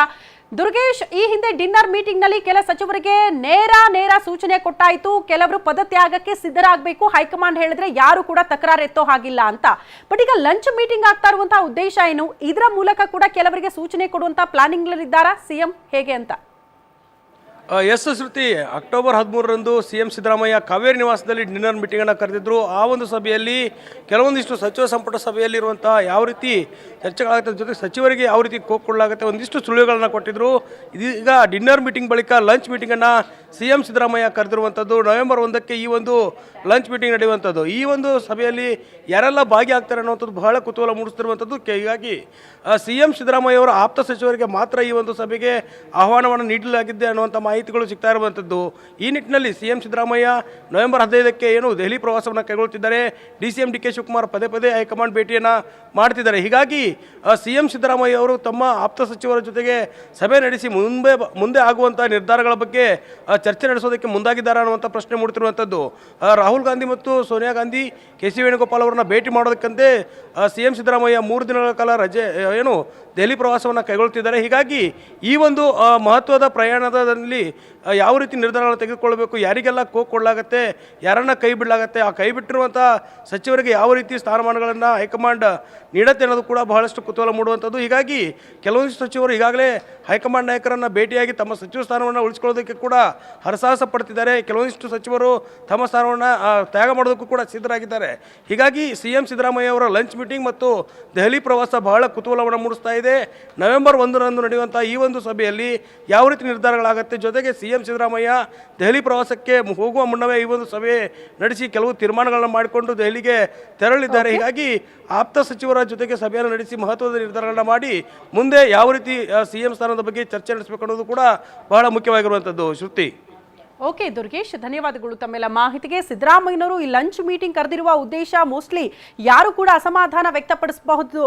ದುರ್ಗೇಶ್, ಈ ಹಿಂದೆ ಡಿನ್ನರ್ ಮೀಟಿಂಗ್ನಲ್ಲಿ ಕೆಲ ಸಚಿವರಿಗೆ ನೇರ ನೇರ ಸೂಚನೆ ಕೊಟ್ಟಾಯಿತು. ಕೆಲವರು ಪದತ್ಯಾಗಕ್ಕೆ ಸಿದ್ಧರಾಗಬೇಕು. ಹೈಕಮಾಂಡ್ ಹೇಳಿದ್ರೆ ಯಾರು ಕೂಡ ತಕರಾರು ಎತ್ತೋ ಹಾಗಿಲ್ಲ ಅಂತ. ಬಟ್ ಈಗ ಲಂಚ್ ಮೀಟಿಂಗ್ ಆಗ್ತಾ ಇರುವಂತಹ ಉದ್ದೇಶ ಏನು? ಇದರ ಮೂಲಕ ಕೂಡ ಕೆಲವರಿಗೆ ಸೂಚನೆ ಕೊಡುವಂತ ಪ್ಲಾನಿಂಗ್ ಇದ್ದಾರಾ ಸಿಎಂ ಹೇಗೆ ಅಂತ? ಎಸ್ ಶ್ರುತಿ ಅಕ್ಟೋಬರ್ ಹದಿಮೂರರಂದು ಸಿ ಎಂ ಸಿದ್ದರಾಮಯ್ಯ ಕಾವೇರಿ ನಿವಾಸದಲ್ಲಿ ಡಿನ್ನರ್ ಮೀಟಿಂಗನ್ನು ಕರೆದಿದ್ದರು ಆ ಒಂದು ಸಭೆಯಲ್ಲಿ ಕೆಲವೊಂದಿಷ್ಟು ಸಚಿವ ಸಂಪುಟ ಸಭೆಯಲ್ಲಿರುವಂಥ ಯಾವ ರೀತಿ ಚರ್ಚೆಗಳಾಗುತ್ತೆ ಜೊತೆ ಸಚಿವರಿಗೆ ಯಾವ ರೀತಿ ಕೋಕೊಳ್ಳಾಗುತ್ತೆ ಒಂದಿಷ್ಟು ಸುಳಿವುಗಳನ್ನು ಕೊಟ್ಟಿದ್ದರು ಇದೀಗ ಡಿನ್ನರ್ ಮೀಟಿಂಗ್ ಬಳಿಕ ಲಂಚ್ ಮೀಟಿಂಗನ್ನು ಸಿ ಎಂ ಸಿದ್ದರಾಮಯ್ಯ ಕರೆದಿರುವಂಥದ್ದು ನವೆಂಬರ್ ಒಂದಕ್ಕೆ ಈ ಒಂದು ಲಂಚ್ ಮೀಟಿಂಗ್ ನಡೆಯುವಂಥದ್ದು ಈ ಒಂದು ಸಭೆಯಲ್ಲಿ ಯಾರೆಲ್ಲ ಭಾಗಿಯಾಗ್ತಾರೆ ಅನ್ನೋವಂಥದ್ದು ಬಹಳ ಕುತೂಹಲ ಮೂಡಿಸ್ತಿರುವಂಥದ್ದು ಹೀಗಾಗಿ ಸಿ ಎಂ ಸಿದ್ದರಾಮಯ್ಯ ಅವರ ಆಪ್ತ ಸಚಿವರಿಗೆ ಮಾತ್ರ ಈ ಒಂದು ಸಭೆಗೆ ಆಹ್ವಾನವನ್ನು ನೀಡಲಾಗಿದೆ ಅನ್ನುವಂಥ ಮಾಹಿತಿಗಳು ಸಿಗ್ತಾ ಇರುವಂಥದ್ದು. ಈ ನಿಟ್ಟಿನಲ್ಲಿ ಸಿ ಎಂ ಸಿದ್ದರಾಮಯ್ಯ ನವೆಂಬರ್ ಹದಿನೈದಕ್ಕೆ ಏನು ದೆಹಲಿ ಪ್ರವಾಸವನ್ನು ಕೈಗೊಳ್ಳುತ್ತಿದ್ದಾರೆ. D C M D K Shivakumar ಪದೇ ಪದೇ ಹೈಕಮಾಂಡ್ ಭೇಟಿಯನ್ನು ಮಾಡ್ತಿದ್ದಾರೆ. ಹೀಗಾಗಿ ಸಿ ಎಂ ಸಿದ್ದರಾಮಯ್ಯ ಅವರು ತಮ್ಮ ಆಪ್ತ ಸಚಿವರ ಜೊತೆಗೆ ಸಭೆ ನಡೆಸಿ ಮುಂದೆ ಮುಂದೆ ಆಗುವಂಥ ನಿರ್ಧಾರಗಳ ಬಗ್ಗೆ ಚರ್ಚೆ ನಡೆಸೋದಕ್ಕೆ ಮುಂದಾಗಿದ್ದಾರೆ ಅನ್ನುವಂಥ ಪ್ರಶ್ನೆ ಮೂಡ್ತಿರುವಂಥದ್ದು ರಾಹುಲ್ ಗಾಂಧಿ ಮತ್ತು ಸೋನಿಯಾ ಗಾಂಧಿ ಕೆ ಸಿ ವೇಣುಗೋಪಾಲ್ ಅವರನ್ನ ಭೇಟಿ ಮಾಡೋದಕ್ಕಂತೆ ಸಿ ಎಂ ಸಿದ್ದರಾಮಯ್ಯ ಮೂರು ದಿನಗಳ ಕಾಲ ರಜೆ ಆ, ಏನು ದೆಹಲಿ ಪ್ರವಾಸವನ್ನು ಕೈಗೊಳ್ತಿದ್ದಾರೆ. ಹೀಗಾಗಿ ಈ ಒಂದು ಮಹತ್ವದ ಪ್ರಯಾಣದಲ್ಲಿ ಯಾವ ರೀತಿ ನಿರ್ಧಾರಗಳನ್ನು ತೆಗೆದುಕೊಳ್ಳಬೇಕು, ಯಾರಿಗೆಲ್ಲ ಕೋ ಕೊಡಲಾಗತ್ತೆ, ಯಾರನ್ನ ಕೈ ಬಿಡಲಾಗತ್ತೆ, ಆ ಕೈ ಬಿಟ್ಟಿರುವಂಥ ಸಚಿವರಿಗೆ ಯಾವ ರೀತಿ ಸ್ಥಾನಮಾನಗಳನ್ನು ಹೈಕಮಾಂಡ್ ನೀಡುತ್ತೆ ಅನ್ನೋದು ಕೂಡ ಬಹಳಷ್ಟು ಕುತೂಹಲ ಮೂಡುವಂಥದ್ದು. ಹೀಗಾಗಿ ಕೆಲವೊಂದಿಷ್ಟು ಸಚಿವರು ಈಗಾಗಲೇ ಹೈಕಮಾಂಡ್ ನಾಯಕರನ್ನು ಭೇಟಿಯಾಗಿ ತಮ್ಮ ಸಚಿವ ಸ್ಥಾನವನ್ನು ಉಳಿಸ್ಕೊಳ್ಳೋದಕ್ಕೆ ಕೂಡ ಹರಸಾಹಸ ಪಡ್ತಿದ್ದಾರೆ. ಕೆಲವೊಂದಿಷ್ಟು ಸಚಿವರು ತಮ್ಮ ಸ್ಥಾನವನ್ನು ತ್ಯಾಗ ಮಾಡೋದಕ್ಕೂ ಕೂಡ ಸಿದ್ಧರಾಗಿದ್ದಾರೆ. ಹೀಗಾಗಿ ಸಿ ಎಂ ಸಿದ್ದರಾಮಯ್ಯ ಅವರ ಲಂಚ್ ಮೀಟಿಂಗ್ ಮತ್ತು ದೆಹಲಿ ಪ್ರವಾಸ ಬಹಳ ಕುತೂಹಲವನ್ನು ಮೂಡಿಸ್ತಾ ಇದೆ. ನವೆಂಬರ್ ಒಂದರಂದು ನಡೆಯುವಂಥ ಈ ಒಂದು ಸಭೆಯಲ್ಲಿ ಯಾವ ರೀತಿ ನಿರ್ಧಾರಗಳಾಗುತ್ತೆ? ಜೊತೆಗೆ ಸಿ ಎಂ ಸಿದ್ದರಾಮಯ್ಯ ದೆಹಲಿ ಪ್ರವಾಸಕ್ಕೆ ಹೋಗುವ ಮುನ್ನವೇ ಈ ಒಂದು ಸಭೆ ನಡೆಸಿ ಕೆಲವು ತೀರ್ಮಾನಗಳನ್ನು ಮಾಡಿಕೊಂಡು ದೆಹಲಿಗೆ ತೆರಳಿದ್ದಾರೆ. ಹೀಗಾಗಿ ಆಪ್ತ ಸಚಿವರ ಜೊತೆಗೆ ಸಭೆಯನ್ನು ನಡೆಸಿ ಮಹತ್ವದ ನಿರ್ಧಾರಗಳನ್ನ ಮಾಡಿ ಮುಂದೆ ಯಾವ ರೀತಿ ಸಿ ಎಂ ಸ್ಥಾನದ ಬಗ್ಗೆ ಚರ್ಚೆ ನಡೆಸಬೇಕು ಅನ್ನೋದು ಕೂಡ ಬಹಳ ಮುಖ್ಯವಾಗಿರುವಂಥದ್ದು ಶ್ರುತಿ. ಓಕೆ, ದುರ್ಗೇಶ್, ಧನ್ಯವಾದಗಳು ತಮ್ಮೆಲ್ಲ ಮಾಹಿತಿಗೆ. ಸಿದ್ದರಾಮಯ್ಯನವರು ಈ ಲಂಚ್ ಮೀಟಿಂಗ್ ಕರೆದಿರುವ ಉದ್ದೇಶ ಮೋಸ್ಟ್ಲಿ ಯಾರು ಕೂಡ ಅಸಮಾಧಾನ ವ್ಯಕ್ತಪಡಿಸಬಹುದು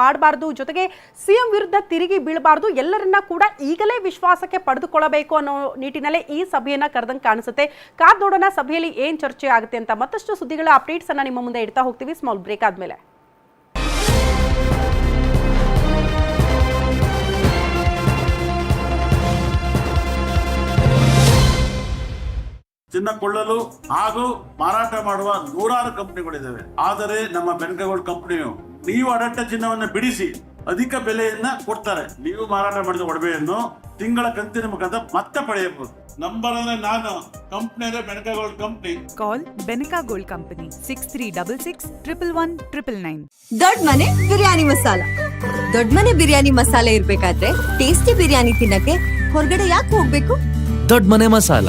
ಮಾಡಬಾರ್ದು. ಜೊತೆಗೆ ಸಿಎಂ ವಿರುದ್ಧ ತಿರುಗಿ ಬೀಳಬಾರ್ದು. ಎಲ್ಲರನ್ನ ಕೂಡ ಈಗಲೇ ವಿಶ್ವಾಸಕ್ಕೆ ಪಡೆದುಕೊಳ್ಳಬೇಕು ಅನ್ನೋ ನಿಟ್ಟಿನಲ್ಲೇ ಈ ಸಭೆಯನ್ನ ಕರೆದಂಗೆ ಕಾಣಿಸುತ್ತೆ. ಕಾದ್ ನೋಡೋಣ, ಸಭೆಯಲ್ಲಿ ಏನ್ ಚರ್ಚೆ ಆಗುತ್ತೆ ಅಂತ ಮತ್ತಷ್ಟು ಸುದ್ದಿಗಳ ಅಪ್ಡೇಟ್ಸ್ ಅನ್ನ ನಿಮ್ಮ ಮುಂದೆ ಇಡ್ತಾ ಹೋಗ್ತೀವಿ. ಸ್ಮಾಲ್ ಬ್ರೇಕ್ ಆದ್ಮೇಲೆ. ಚಿನ್ನ ಕೊಳ್ಳಲು ಹಾಗೂ ಮಾರಾಟ ಮಾಡುವ ನೂರಾರು ಕಂಪನಿಗಳಿದ್ದಾವೆ. ಆದರೆ ನಮ್ಮ ಬೆನ್ಕಗೋಲ್ಡ್ ಕಂಪನಿಯು ನೀವು ಅಡಟ್ಟ ಚಿನ್ನವನ್ನು ಬಿಡಿಸಿ ಅಧಿಕ ಬೆಲೆಯನ್ನ ಕೊಡ್ತಾರೆ. ನೀವು ಮಾರಾಟ ಮಾಡಿದ ಒಡವೆಯನ್ನು ತಿಂಗಳ ಕಂತಿನ ಮುಖಾಂತರ ಮತ್ತೆ ಪಡೆಯಬಹುದು. ನಂಬರ್ ಅಂದ್ರೆ ನಾನು ಕಂಪ್ನಿ ಅಂದ್ರೆ Benaka Gold company. Call Benica Gold Company 6366 111 999. ದೊಡ್ಡ ಮನೆ ಬಿರಿಯಾನಿ ಮಸಾಲ. ದೊಡ್ಡ ಮನೆ ಬಿರಿಯಾನಿ ಮಸಾಲೆ ಇರ್ಬೇಕಾದ್ರೆ ಟೇಸ್ಟಿ ಬಿರಿಯಾನಿ ತಿನ್ನಕ್ಕೆ ಹೊರಗಡೆ ಯಾಕೆ ಹೋಗ್ಬೇಕು? Dodda Mane masala.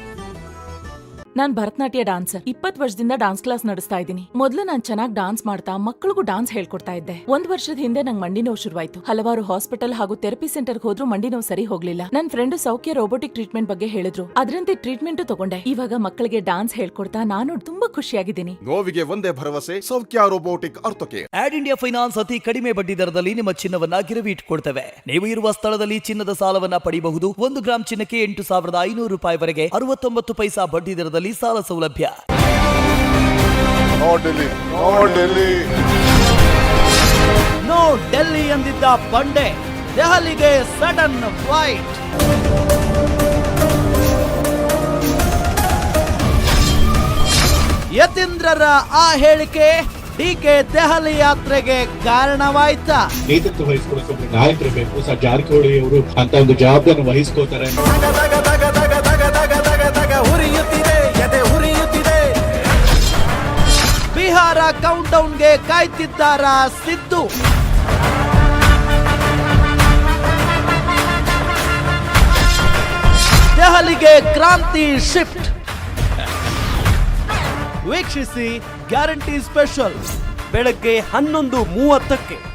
ನಾನ್ ಭರತನಾಟ್ಯ ಡಾನ್ಸರ್ ಇಪ್ಪತ್ ವರ್ಷದಿಂದ ಡಾನ್ಸ್ ಕ್ಲಾಸ್ ನಡೆಸ್ತಾ ಇದ್ದೀನಿ. ಮೊದಲು ನಾನ್ ಚೆನ್ನಾಗಿ ಡಾನ್ಸ್ ಮಾಡ್ತಾ ಮಕ್ಕಳಿಗೂ ಡಾನ್ಸ್ ಹೇಳ್ಕೊಡ್ತಾ ಇದ್ದೆ. ಒಂದ್ ವರ್ಷದ ಹಿಂದೆ ನಂಗೆ ಮಂಡಿ ನೋವು ಶುರುವಾಯ್ತು. ಹಲವಾರು ಹಾಸ್ಪಿಟಲ್ ಹಾಗೂ ಥೆರಪಿ ಸೆಂಟರ್ ಹೋದ್ರೂ ಮಂಡಿ ನೋವು ಸರಿ ಹೋಗ್ಲಿಲ್ಲ. ನನ್ ಫ್ರೆಂಡ್ ಸೌಖ್ಯ ರೋಬೋಟಿಕ್ ಟ್ರೀಟ್ಮೆಂಟ್ ಬಗ್ಗೆ ಹೇಳಿದ್ರು. ಅದರಂತೆ ಟ್ರೀಟ್ಮೆಂಟ್ ತಗೊಂಡೆ. ಇವಾಗ ಮಕ್ಕಳಿಗೆ ಡಾನ್ಸ್ ಹೇಳ್ಕೊಡ್ತಾ ನಾನು ತುಂಬಾ ಖುಷಿಯಾಗಿದ್ದೀನಿ. ನೋವಿಗೆ ಒಂದೇ ಭರವಸೆ ಸೌಖ್ಯ ರೋಬೋಟಿಕ್ ಅರ್ಥಕೆ ಆಡ್ ಇಂಡಿಯಾ ಫೈನಾನ್ಸ್ ಅತಿ ಕಡಿಮೆ ಬಡ್ಡಿ ದರದಲ್ಲಿ ನಿಮ್ಮ ಚಿನ್ನವನ್ನ ಗಿರವಿ ಇಟ್ಕೊಡ್ತೇವೆ. ನೀವು ಇರುವ ಸ್ಥಳದಲ್ಲಿ ಚಿನ್ನದ ಸಾಲವನ್ನ ಪಡೆಯಬಹುದು ಒಂದು ಗ್ರಾಮ್ ಚಿನ್ನಕ್ಕೆ ಎಂಟು ಸಾವಿರದ ಐನೂರು ರೂಪಾಯಿವರೆಗೆ ಅರವತ್ತೊಂಬತ್ತು ಪೈಸಾ ಬಡ್ಡಿ ದರದಲ್ಲಿ ಸಾಲ ಸೌಲಭ್ಯ. No Delhi no Delhi no Delhi ಎಂದಿದ್ದ ಬಂಡೆ ದೆಹಲಿಗೆ ಸಡನ್ ಫ್ಲೈಟ್ ಯತೀಂದ್ರರ ಆ ಹೇಳಿಕೆ ಡಿಕೆ ದೆಹಲಿ ಯಾತ್ರೆಗೆ ಕಾರಣವಾಯ್ತಾ? ನೇತೃತ್ವ ವಹಿಸ್ಕೊಳ್ಳೋಕೆ ನಾಯಕರು ಬೇಕು ಸರ್ ಜಾರಕಿಹೊಳಿ ಅವರು ಅಂತ ಒಂದು ಜವಾಬ್ದಾರಿ ವಹಿಸ್ಕೋತಾರೆ ಡೌನ್ಗೆ ಕಾಯ್ತಿದ್ದಾರ ಸಿದ್ದು? ದೆಹಲಿಗೆ ಕ್ರಾಂತಿ ಶಿಫ್ಟ್. ವೀಕ್ಷಿಸಿ ಗ್ಯಾರಂಟಿ ಸ್ಪೆಷಲ್. ಬೆಳಗ್ಗೆ ಹನ್ನೊಂದು ಮೂವತ್ತಕ್ಕೆ.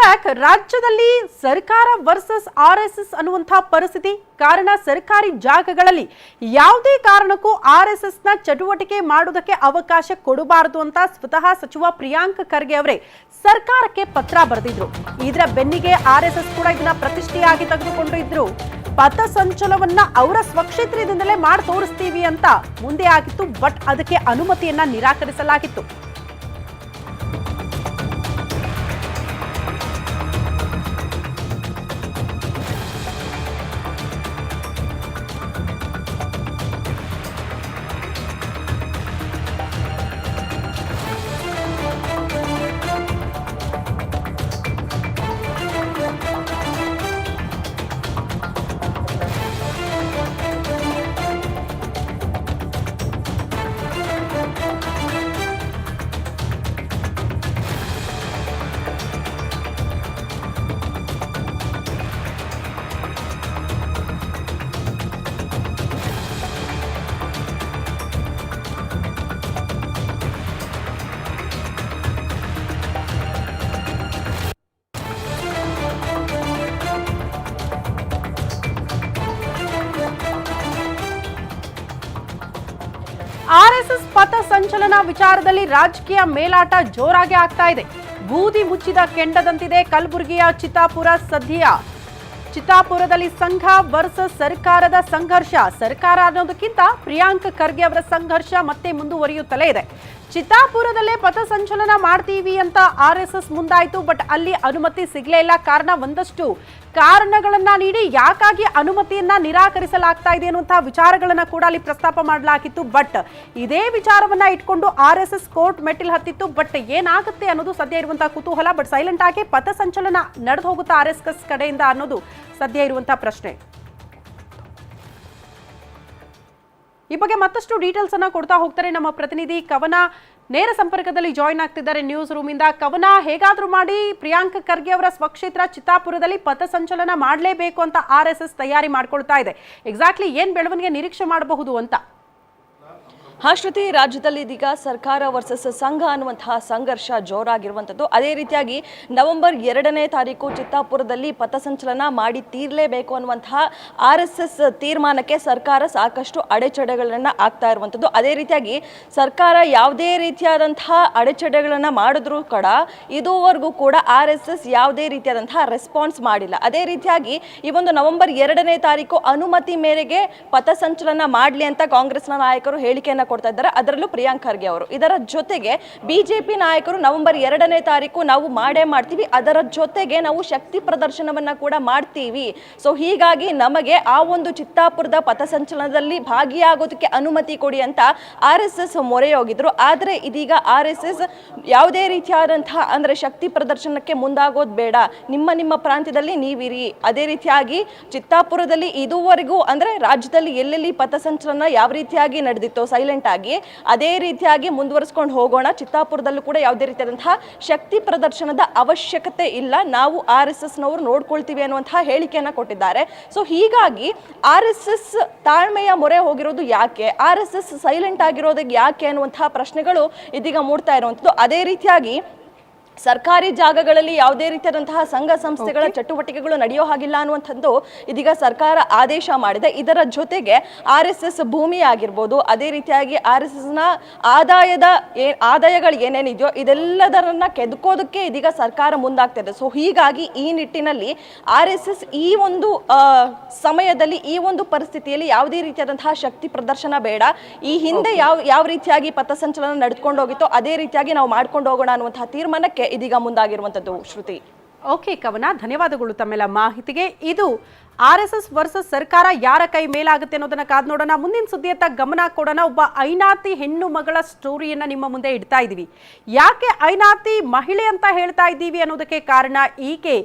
ಬ್ಯಾಕ್ ರಾಜ್ಯದಲ್ಲಿ ಸರ್ಕಾರ ವರ್ಸಸ್ ಆರ್ ಎಸ್ ಎಸ್ ಅನ್ನುವಂತಹ ಪರಿಸ್ಥಿತಿ, ಕಾರಣ ಸರ್ಕಾರಿ ಜಾಗಗಳಲ್ಲಿ. ಯಾವುದೇ ಕಾರಣಕ್ಕೂ ಆರ್ ಎಸ್ ಎಸ್ನ ಚಟುವಟಿಕೆ ಮಾಡುವುದಕ್ಕೆ ಅವಕಾಶ ಕೊಡಬಾರದು ಅಂತ ಸ್ವತಃ ಸಚಿವ ಪ್ರಿಯಾಂಕ್ ಖರ್ಗೆ ಅವರೇ ಸರ್ಕಾರಕ್ಕೆ ಪತ್ರ ಬರೆದಿದ್ರು. ಇದರ ಬೆನ್ನಿಗೆ ಆರ್ ಎಸ್ ಎಸ್ ಕೂಡ ಇದನ್ನ ಪ್ರತಿಷ್ಠೆಯಾಗಿ ತೆಗೆದುಕೊಂಡು ಇದ್ರು. ಪಥಸಂಚಲವನ್ನ ಅವರ ಸ್ವಕ್ಷೇತ್ರದಿಂದಲೇ ಮಾಡಿ ತೋರಿಸ್ತೀವಿ ಅಂತ ಮುಂದೆ ಆಗಿತ್ತು ಬಟ್ ಅದಕ್ಕೆ ಅನುಮತಿಯನ್ನ ನಿರಾಕರಿಸಲಾಗಿತ್ತು. ಪಥ ಸಂಚಲನ ವಿಚಾರದಲ್ಲಿ ರಾಜಕೀಯ ಮೇಲಾಟ ಜೋರಾಗಿ ಆಗ್ತಾ ಇದೆ. ಬೂದಿ ಮುಚ್ಚಿದ ಕೆಂಡದಂತಿದೆ ಕಲಬುರಗಿಯ ಚಿತ್ತಾಪುರ ಸದ್ಯ. ಚಿತ್ತಾಪುರದಲ್ಲಿ ಸಂಘ ವರ್ಸಸ್ ಸರ್ಕಾರದ ಸಂಘರ್ಷ. ಸರ್ಕಾರ ಅನ್ನೋದಕ್ಕಿಂತ ಪ್ರಿಯಾಂಕ್ ಖರ್ಗೆ ಅವರ ಸಂಘರ್ಷ ಮತ್ತೆ ಮುಂದುವರಿಯುತ್ತಲೇ ಇದೆ. ಚಿತ್ತಾಪುರದಲ್ಲೇ ಪಥಸಂಚಲನ ಮಾಡ್ತೀವಿ ಅಂತ ಆರ್ ಎಸ್ ಎಸ್ ಮುಂದಾಯಿತು, ಬಟ್ ಅಲ್ಲಿ ಅನುಮತಿ ಸಿಗಲೇ ಇಲ್ಲ. ಕಾರಣ ಒಂದಷ್ಟು ಕಾರಣಗಳನ್ನ ನೀಡಿ ಯಾಕಾಗಿ ಅನುಮತಿಯನ್ನ ನಿರಾಕರಿಸಲಾಗ್ತಾ ಇದೆ ಅನ್ನುವಂತಹ ವಿಚಾರಗಳನ್ನ ಕೂಡ ಅಲ್ಲಿ ಪ್ರಸ್ತಾಪ ಮಾಡಲಾಗಿತ್ತು. ಬಟ್ ಇದೇ ವಿಚಾರವನ್ನ ಇಟ್ಕೊಂಡು ಆರ್ ಎಸ್ ಎಸ್ ಕೋರ್ಟ್ ಮೆಟ್ಟಿಲ್ ಹತ್ತಿತ್ತು. ಬಟ್ ಏನಾಗುತ್ತೆ ಅನ್ನೋದು ಸದ್ಯ ಇರುವಂತಹ ಕುತೂಹಲ. ಬಟ್ ಸೈಲೆಂಟ್ ಆಗಿ ಪಥಸಂಚಲನ ನಡೆದು ಹೋಗುತ್ತಾ ಆರ್ ಎಸ್ ಎಸ್ ಕಡೆಯಿಂದ ಅನ್ನೋದು ಸದ್ಯ ಇರುವಂತಹ ಪ್ರಶ್ನೆ. ಈ ಬಗ್ಗೆ ಮತ್ತಷ್ಟು ಡೀಟೇಲ್ಸ್ ಅನ್ನ ಕೊಡ್ತಾ ಹೋಗ್ತಾರೆ ನಮ್ಮ ಪ್ರತಿನಿಧಿ ಕವನ. ನೇರ ಸಂಪರ್ಕದಲ್ಲಿ ಜಾಯಿನ್ ಆಗ್ತಿದ್ದಾರೆ ನ್ಯೂಸ್ ರೂಮ್ ಇಂದ. ಕವನ, ಹೇಗಾದ್ರೂ ಮಾಡಿ ಪ್ರಿಯಾಂಕ್ ಖರ್ಗೆ ಅವರ ಸ್ವಕ್ಷೇತ್ರ ಚಿತ್ತಾಪುರದಲ್ಲಿ ಪಥಸಂಚಲನ ಮಾಡಲೇಬೇಕು ಅಂತ ಆರ್ ತಯಾರಿ ಮಾಡ್ಕೊಳ್ತಾ ಇದೆ. ಎಕ್ಸಾಕ್ಟ್ಲಿ ಏನ್ ಬೆಳವಣಿಗೆ ನಿರೀಕ್ಷೆ ಮಾಡಬಹುದು ಅಂತ? ಹಾ, ಶ್ರುತಿ, ರಾಜ್ಯದಲ್ಲಿ ಇದೀಗ ಸರ್ಕಾರ ವರ್ಸಸ್ ಸಂಘ ಅನ್ನುವಂತಹ ಸಂಘರ್ಷ ಜೋರಾಗಿರುವಂಥದ್ದು. ಅದೇ ರೀತಿಯಾಗಿ ನವೆಂಬರ್ ಎರಡನೇ ತಾರೀಕು ಚಿತ್ತಾಪುರದಲ್ಲಿ ಪಥಸಂಚಲನ ಮಾಡಿ ತೀರಲೇಬೇಕು ಅನ್ನುವಂತಹ ಆರ್ ಎಸ್ ಎಸ್ ತೀರ್ಮಾನಕ್ಕೆ ಸರ್ಕಾರ ಸಾಕಷ್ಟು ಅಡೆಚಡೆಗಳನ್ನು ಆಗ್ತಾ ಇರುವಂಥದ್ದು. ಅದೇ ರೀತಿಯಾಗಿ ಸರ್ಕಾರ ಯಾವುದೇ ರೀತಿಯಾದಂತಹ ಅಡೆಚಡೆಗಳನ್ನು ಮಾಡಿದ್ರೂ ಕೂಡ ಇದುವರೆಗೂ ಕೂಡ ಆರ್ ಎಸ್ ಎಸ್ ಯಾವುದೇ ರೀತಿಯಾದಂತಹ ರೆಸ್ಪಾನ್ಸ್ ಮಾಡಿಲ್ಲ. ಅದೇ ರೀತಿಯಾಗಿ ಈ ಒಂದು ನವೆಂಬರ್ ಎರಡನೇ ತಾರೀಕು ಅನುಮತಿ ಮೇರೆಗೆ ಪಥಸಂಚಲನ ಮಾಡಲಿ ಅಂತ ಕಾಂಗ್ರೆಸ್ನ ನಾಯಕರು ಹೇಳಿಕೆಯನ್ನು ಕೊಡ್ತಾ ಇದ್ದಾರೆ. ಅದರಲ್ಲೂ ಪ್ರಿಯಾಂಕ್ ಖರ್ಗೆ ಅವರು. ಇದರ ಜೊತೆಗೆ ಬಿಜೆಪಿ ನಾಯಕರು ನವೆಂಬರ್ ಎರಡನೇ ತಾರೀಕು ನಾವು ಮಾಡೇ ಮಾಡ್ತೀವಿ. ಅದರ ಜೊತೆಗೆ ನಾವು ಶಕ್ತಿ ಪ್ರದರ್ಶನವನ್ನ ಕೂಡ ಮಾಡ್ತೀವಿ. ಸೊ ಹೀಗಾಗಿ ನಮಗೆ ಆ ಒಂದು ಚಿತ್ತಾಪುರದ ಪಥಸಂಚಲನದಲ್ಲಿ ಭಾಗಿಯಾಗೋದಕ್ಕೆ ಅನುಮತಿ ಕೊಡಿ ಅಂತ ಆರ್ ಎಸ್ ಎಸ್ ಮೊರೆ ಹೋಗಿದ್ರು ಆದರೆ ಇದೀಗ ಆರ್ ಎಸ್ ಎಸ್ ಯಾವುದೇ ರೀತಿಯಾದಂತಹ ಅಂದ್ರೆ ಶಕ್ತಿ ಪ್ರದರ್ಶನಕ್ಕೆ ಮುಂದಾಗೋದು ಬೇಡ. ನಿಮ್ಮ ನಿಮ್ಮ ಪ್ರಾಂತ್ಯದಲ್ಲಿ ನೀವಿರಿ. ಅದೇ ರೀತಿಯಾಗಿ ಚಿತ್ತಾಪುರದಲ್ಲಿ ಇದುವರೆಗೂ, ಅಂದ್ರೆ ರಾಜ್ಯದಲ್ಲಿ ಎಲ್ಲೆಲ್ಲಿ ಪಥಸಂಚಲನ ಯಾವ ರೀತಿಯಾಗಿ ನಡೆದಿತ್ತೋ ಸೈಲೆಂಟ್ ಆಗಿ ಅದೇ ರೀತಿಯಾಗಿ ಮುಂದುವರಿಸ್ಕೊಂಡು ಹೋಗೋಣ. ಚಿತ್ತಾಪುರದಲ್ಲೂ ಕೂಡ ಯಾವುದೇ ರೀತಿಯಾದಂತಹ ಶಕ್ತಿ ಪ್ರದರ್ಶನದ ಅವಶ್ಯಕತೆ ಇಲ್ಲ. ನಾವು ಆರ್ ಎಸ್ ಎಸ್ನವರು ನೋಡ್ಕೊಳ್ತೀವಿ ಅನ್ನುವಂತಹ ಹೇಳಿಕೆಯನ್ನು ಕೊಟ್ಟಿದ್ದಾರೆ. ಸೊ ಹೀಗಾಗಿ ಆರ್ ಎಸ್ ಎಸ್ ತಾಳ್ಮೆಯ ಮೊರೆ ಹೋಗಿರೋದು ಯಾಕೆ? ಆರ್ ಎಸ್ ಎಸ್ ಸೈಲೆಂಟ್ ಆಗಿರೋದಕ್ಕೆ ಯಾಕೆ ಅನ್ನುವಂತಹ ಪ್ರಶ್ನೆಗಳು ಇದೀಗ ಮೂಡ್ತಾ ಇರುವಂಥದ್ದು. ಅದೇ ರೀತಿಯಾಗಿ ಸರ್ಕಾರಿ ಜಾಗಗಳಲ್ಲಿ ಯಾವುದೇ ರೀತಿಯಾದಂತಹ ಸಂಘ ಸಂಸ್ಥೆಗಳ ಚಟುವಟಿಕೆಗಳು ನಡೆಯೋ ಹಾಗಿಲ್ಲ ಅನ್ನುವಂಥದ್ದು ಇದೀಗ ಸರ್ಕಾರ ಆದೇಶ ಮಾಡಿದೆ. ಇದರ ಜೊತೆಗೆ ಆರ್ ಎಸ್ ಎಸ್ ಭೂಮಿ ಆಗಿರ್ಬೋದು ಅದೇ ರೀತಿಯಾಗಿ ಆರ್ ಎಸ್ ಎಸ್ನ ಆದಾಯದ ಏ ಆದಾಯಗಳು ಏನೇನಿದೆಯೋ ಇದೆಲ್ಲದರನ್ನ ಕೆದಕೋದಕ್ಕೆ ಇದೀಗ ಸರ್ಕಾರ ಮುಂದಾಗ್ತಾ ಇದೆ. ಸೊ ಹೀಗಾಗಿ ಈ ನಿಟ್ಟಿನಲ್ಲಿ ಆರ್ ಎಸ್ ಎಸ್ ಈ ಒಂದು ಸಮಯದಲ್ಲಿ ಈ ಒಂದು ಪರಿಸ್ಥಿತಿಯಲ್ಲಿ ಯಾವುದೇ ರೀತಿಯಾದಂತಹ ಶಕ್ತಿ ಪ್ರದರ್ಶನ ಬೇಡ. ಈ ಹಿಂದೆ ಯಾವ ಯಾವ ರೀತಿಯಾಗಿ ಪಥಸಂಚಲನ ನಡೆದುಕೊಂಡು ಹೋಗಿತ್ತೋ ಅದೇ ರೀತಿಯಾಗಿ ನಾವು ಮಾಡ್ಕೊಂಡು ಹೋಗೋಣ ಅನ್ನುವಂತಹ ತೀರ್ಮಾನಕ್ಕೆ ಇದೀಗ ಮುಂದಾಗಿರುವಂಥದ್ದು, ಶ್ರುತಿ. ಓಕೆ ಕವನ, ಧನ್ಯವಾದಗಳು ತಮ್ಮೆಲ್ಲ ಮಾಹಿತಿಗೆ. ಇದು ಆರ್ ಎಸ್ ಎಸ್ ವರ್ಸಸ್ ಸರ್ಕಾರ ಯಾರ ಕೈ ಮೇಲಾಗುತ್ತೆ ಅನ್ನೋದನ್ನ ಕಾದ್ ನೋಡೋಣ. ಮುಂದಿನ ಸುದ್ದಿಯತ್ತ ಗಮನ ಕೊಡೋಣ. ಒಬ್ಬ ಐನಾತಿ ಹೆಣ್ಣು ಮಗಳ ಸ್ಟೋರಿಯನ್ನ ನಿಮ್ಮ ಮುಂದೆ ಇಡ್ತಾ ಇದ್ದೀವಿ ಯಾಕೆ ಐನಾತಿ ಮಹಿಳೆ ಅಂತ ಹೇಳ್ತಾ ಇದ್ದೀವಿ ಅನ್ನೋದಕ್ಕೆ ಕಾರಣ ಈಕೆ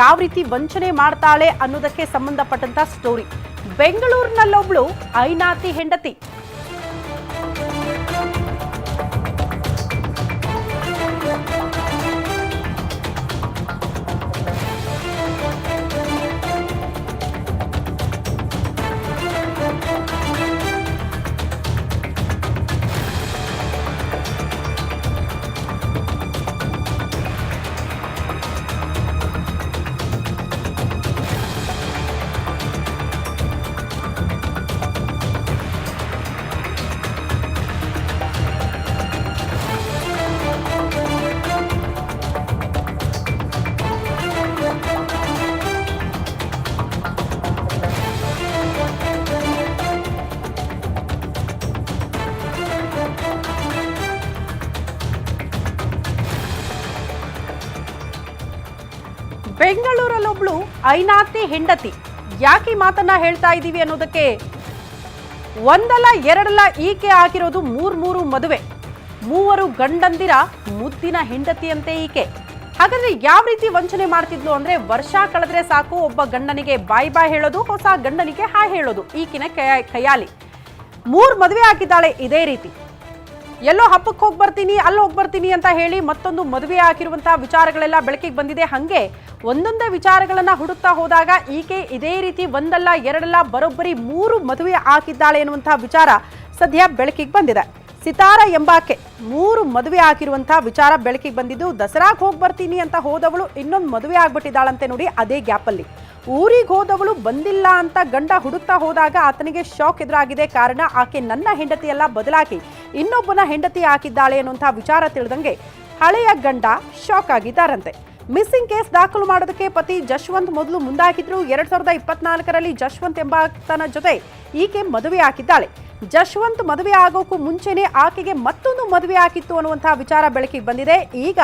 ಯಾವ ರೀತಿ ವಂಚನೆ ಮಾಡ್ತಾಳೆ ಅನ್ನೋದಕ್ಕೆ ಸಂಬಂಧಪಟ್ಟಂತ ಸ್ಟೋರಿ ಬೆಂಗಳೂರಿನಲ್ಲೊಬ್ಳು ಐನಾತಿ ಹೆಂಡತಿ. ಐನಾತಿ ಹೆಂಡತಿ. ಯಾಕೆ ಮಾತನ್ನ ಹೇಳ್ತಾ ಇದ್ದೀವಿ ಅನ್ನೋದಕ್ಕೆ ಒಂದಲ್ಲ ಎರಡಲ್ಲ ಈಕೆ ಆಗಿರೋದು ಮೂರ್ ಮೂರು ಮದುವೆ. ಮೂವರು ಗಂಡಂದಿರ ಮುದ್ದಿನ ಹೆಂಡತಿಯಂತೆ ಈಕೆ. ಹಾಗಾದ್ರೆ ಯಾವ ರೀತಿ ವಂಚನೆ ಮಾಡ್ತಿದ್ಲು ಅಂದ್ರೆ ವರ್ಷ ಕಳೆದ್ರೆ ಸಾಕು ಒಬ್ಬ ಗಂಡನಿಗೆ ಬಾಯ್ ಬಾಯ್ ಹೇಳೋದು, ಹೊಸ ಗಂಡನಿಗೆ ಹಾಯ್ ಹೇಳೋದು. ಈಕಿನ ಕೈಯಾಲಿ. ಮೂರ್ ಮದುವೆ ಆಗಿದ್ದಾಳೆ ಇದೇ ರೀತಿ. ಎಲ್ಲೋ ಹಬ್ಬಕ್ಕೆ ಹೋಗಿ ಬರ್ತೀನಿ ಅಲ್ಲಿ ಹೋಗಿ ಬರ್ತೀನಿ ಅಂತ ಹೇಳಿ ಮತ್ತೊಂದು ಮದುವೆ ಆಗಿರುವಂತಹ ವಿಚಾರಗಳೆಲ್ಲ ಬೆಳಕಿಗೆ ಬಂದಿದೆ. ಹಂಗೆ ಒಂದೊಂದೇ ವಿಚಾರಗಳನ್ನ ಹುಡುಕ್ತಾ ಹೋದಾಗ ಈಕೆ ಇದೇ ರೀತಿ ಒಂದಲ್ಲ, ಎರಡಲ್ಲ, ಬರೋಬ್ಬರಿ ಮೂರು ಮದುವೆ ಹಾಕಿದ್ದಾಳೆ ಎನ್ನುವಂತಹ ವಿಚಾರ ಸದ್ಯ ಬೆಳಕಿಗೆ ಬಂದಿದೆ. ಸಿತಾರ ಎಂಬಾಕೆ ಮೂರು ಮದುವೆ ಆಗಿರುವಂತಹ ವಿಚಾರ ಬೆಳಕಿಗೆ ಬಂದಿದ್ದು, ದಸರಾಗೆ ಹೋಗಿ ಬರ್ತೀನಿ ಅಂತ ಹೋದವಳು ಇನ್ನೊಂದು ಮದುವೆ ಆಗ್ಬಿಟ್ಟಿದ್ದಾಳಂತೆ ನೋಡಿ ಅದೇ ಗ್ಯಾಪಲ್ಲಿ. ಊರಿಗೆ ಹೋದವಳು ಬಂದಿಲ್ಲ ಅಂತ ಗಂಡ ಹುಡುಕ್ತಾ ಹೋದಾಗ ಆತನಿಗೆ ಶಾಕ್ ಎದುರಾಗಿದೆ. ಕಾರಣ ಆಕೆ ನನ್ನ ಹೆಂಡತಿಯೆಲ್ಲ, ಬದಲಾಗಿ ಇನ್ನೊಬ್ಬನ ಹೆಂಡತಿ ಹಾಕಿದ್ದಾಳೆ ಅನ್ನುವಂತಹ ವಿಚಾರ ತಿಳಿದಂಗೆ ಹಳೆಯ ಗಂಡ ಶಾಕ್ ಆಗಿದ್ದಾರಂತೆ. ಮಿಸ್ಸಿಂಗ್ ಕೇಸ್ ದಾಖಲು ಮಾಡೋದಕ್ಕೆ ಪತಿ ಜಶ್ವಂತ್ ಮೊದಲು ಮುಂದಾಗಿದ್ರು. ಎರಡ್ ಸಾವಿರದ ಇಪ್ಪತ್ನಾಲ್ಕರಲ್ಲಿ ಜಶ್ವಂತ್ ಎಂಬಾತನ ಜೊತೆ ಈಕೆ ಮದುವೆ ಹಾಕಿದ್ದಾಳೆ. ಜಶ್ವಂತ್ ಮದುವೆ ಆಗೋಕ್ಕೂ ಮುಂಚೆನೆ ಆಕೆಗೆ ಮತ್ತೊಂದು ಮದುವೆ ಆಗಿತ್ತು ಅನ್ನುವಂತಹ ವಿಚಾರ ಬೆಳಕಿಗೆ ಬಂದಿದೆ. ಈಗ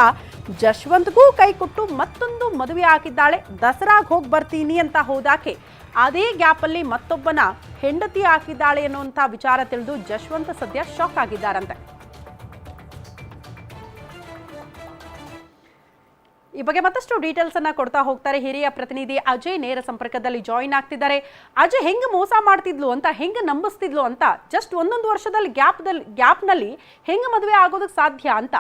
ಜಶ್ವಂತ್ಗೂ ಕೈ ಕೊಟ್ಟು ಮತ್ತೊಂದು ಮದುವೆ ಹಾಕಿದ್ದಾಳೆ. ದಸರಾಗ್ ಹೋಗಿ ಬರ್ತೀನಿ ಅಂತ ಹೋದಾಕೆ ಅದೇ ಗ್ಯಾಪಲ್ಲಿ ಮತ್ತೊಬ್ಬನ ಹೆಂಡತಿ ಹಾಕಿದ್ದಾಳೆ ಅನ್ನುವಂಥ ವಿಚಾರ ತಿಳಿದು ಜಶ್ವಂತ್ ಸದ್ಯ ಶಾಕ್ ಆಗಿದ್ದಾರಂತೆ. ಈ ಬಗ್ಗೆ ಮತ್ತಷ್ಟು ಡೀಟೇಲ್ಸ್ ಅನ್ನ ಕೊಡ್ತಾ ಹೋಗ್ತಾರೆ ಹಿರಿಯ ಪ್ರತಿನಿಧಿ ಅಜಯ್ ನೇರ ಸಂಪರ್ಕದಲ್ಲಿ ಜಾಯಿನ್ ಆಗ್ತಿದ್ದಾರೆ. ಅಜಯ್ ಹೆಂಗ್ ಮೋಸ ಮಾಡ್ತಿದ್ಲು ಅಂತ, ಹೆಂಗ್ ನಂಬಿಸ್ತಿದ್ಲು ಅಂತ ಜಸ್ಟ್ ಒಂದೊಂದು ವರ್ಷದಲ್ಲಿ ಗ್ಯಾಪ್ದಲ್ಲಿ ಗ್ಯಾಪ್ನಲ್ಲಿ ಹೆಂಗ್ ಮದುವೆ ಆಗೋದಕ್ಕೆ ಸಾಧ್ಯ ಅಂತ?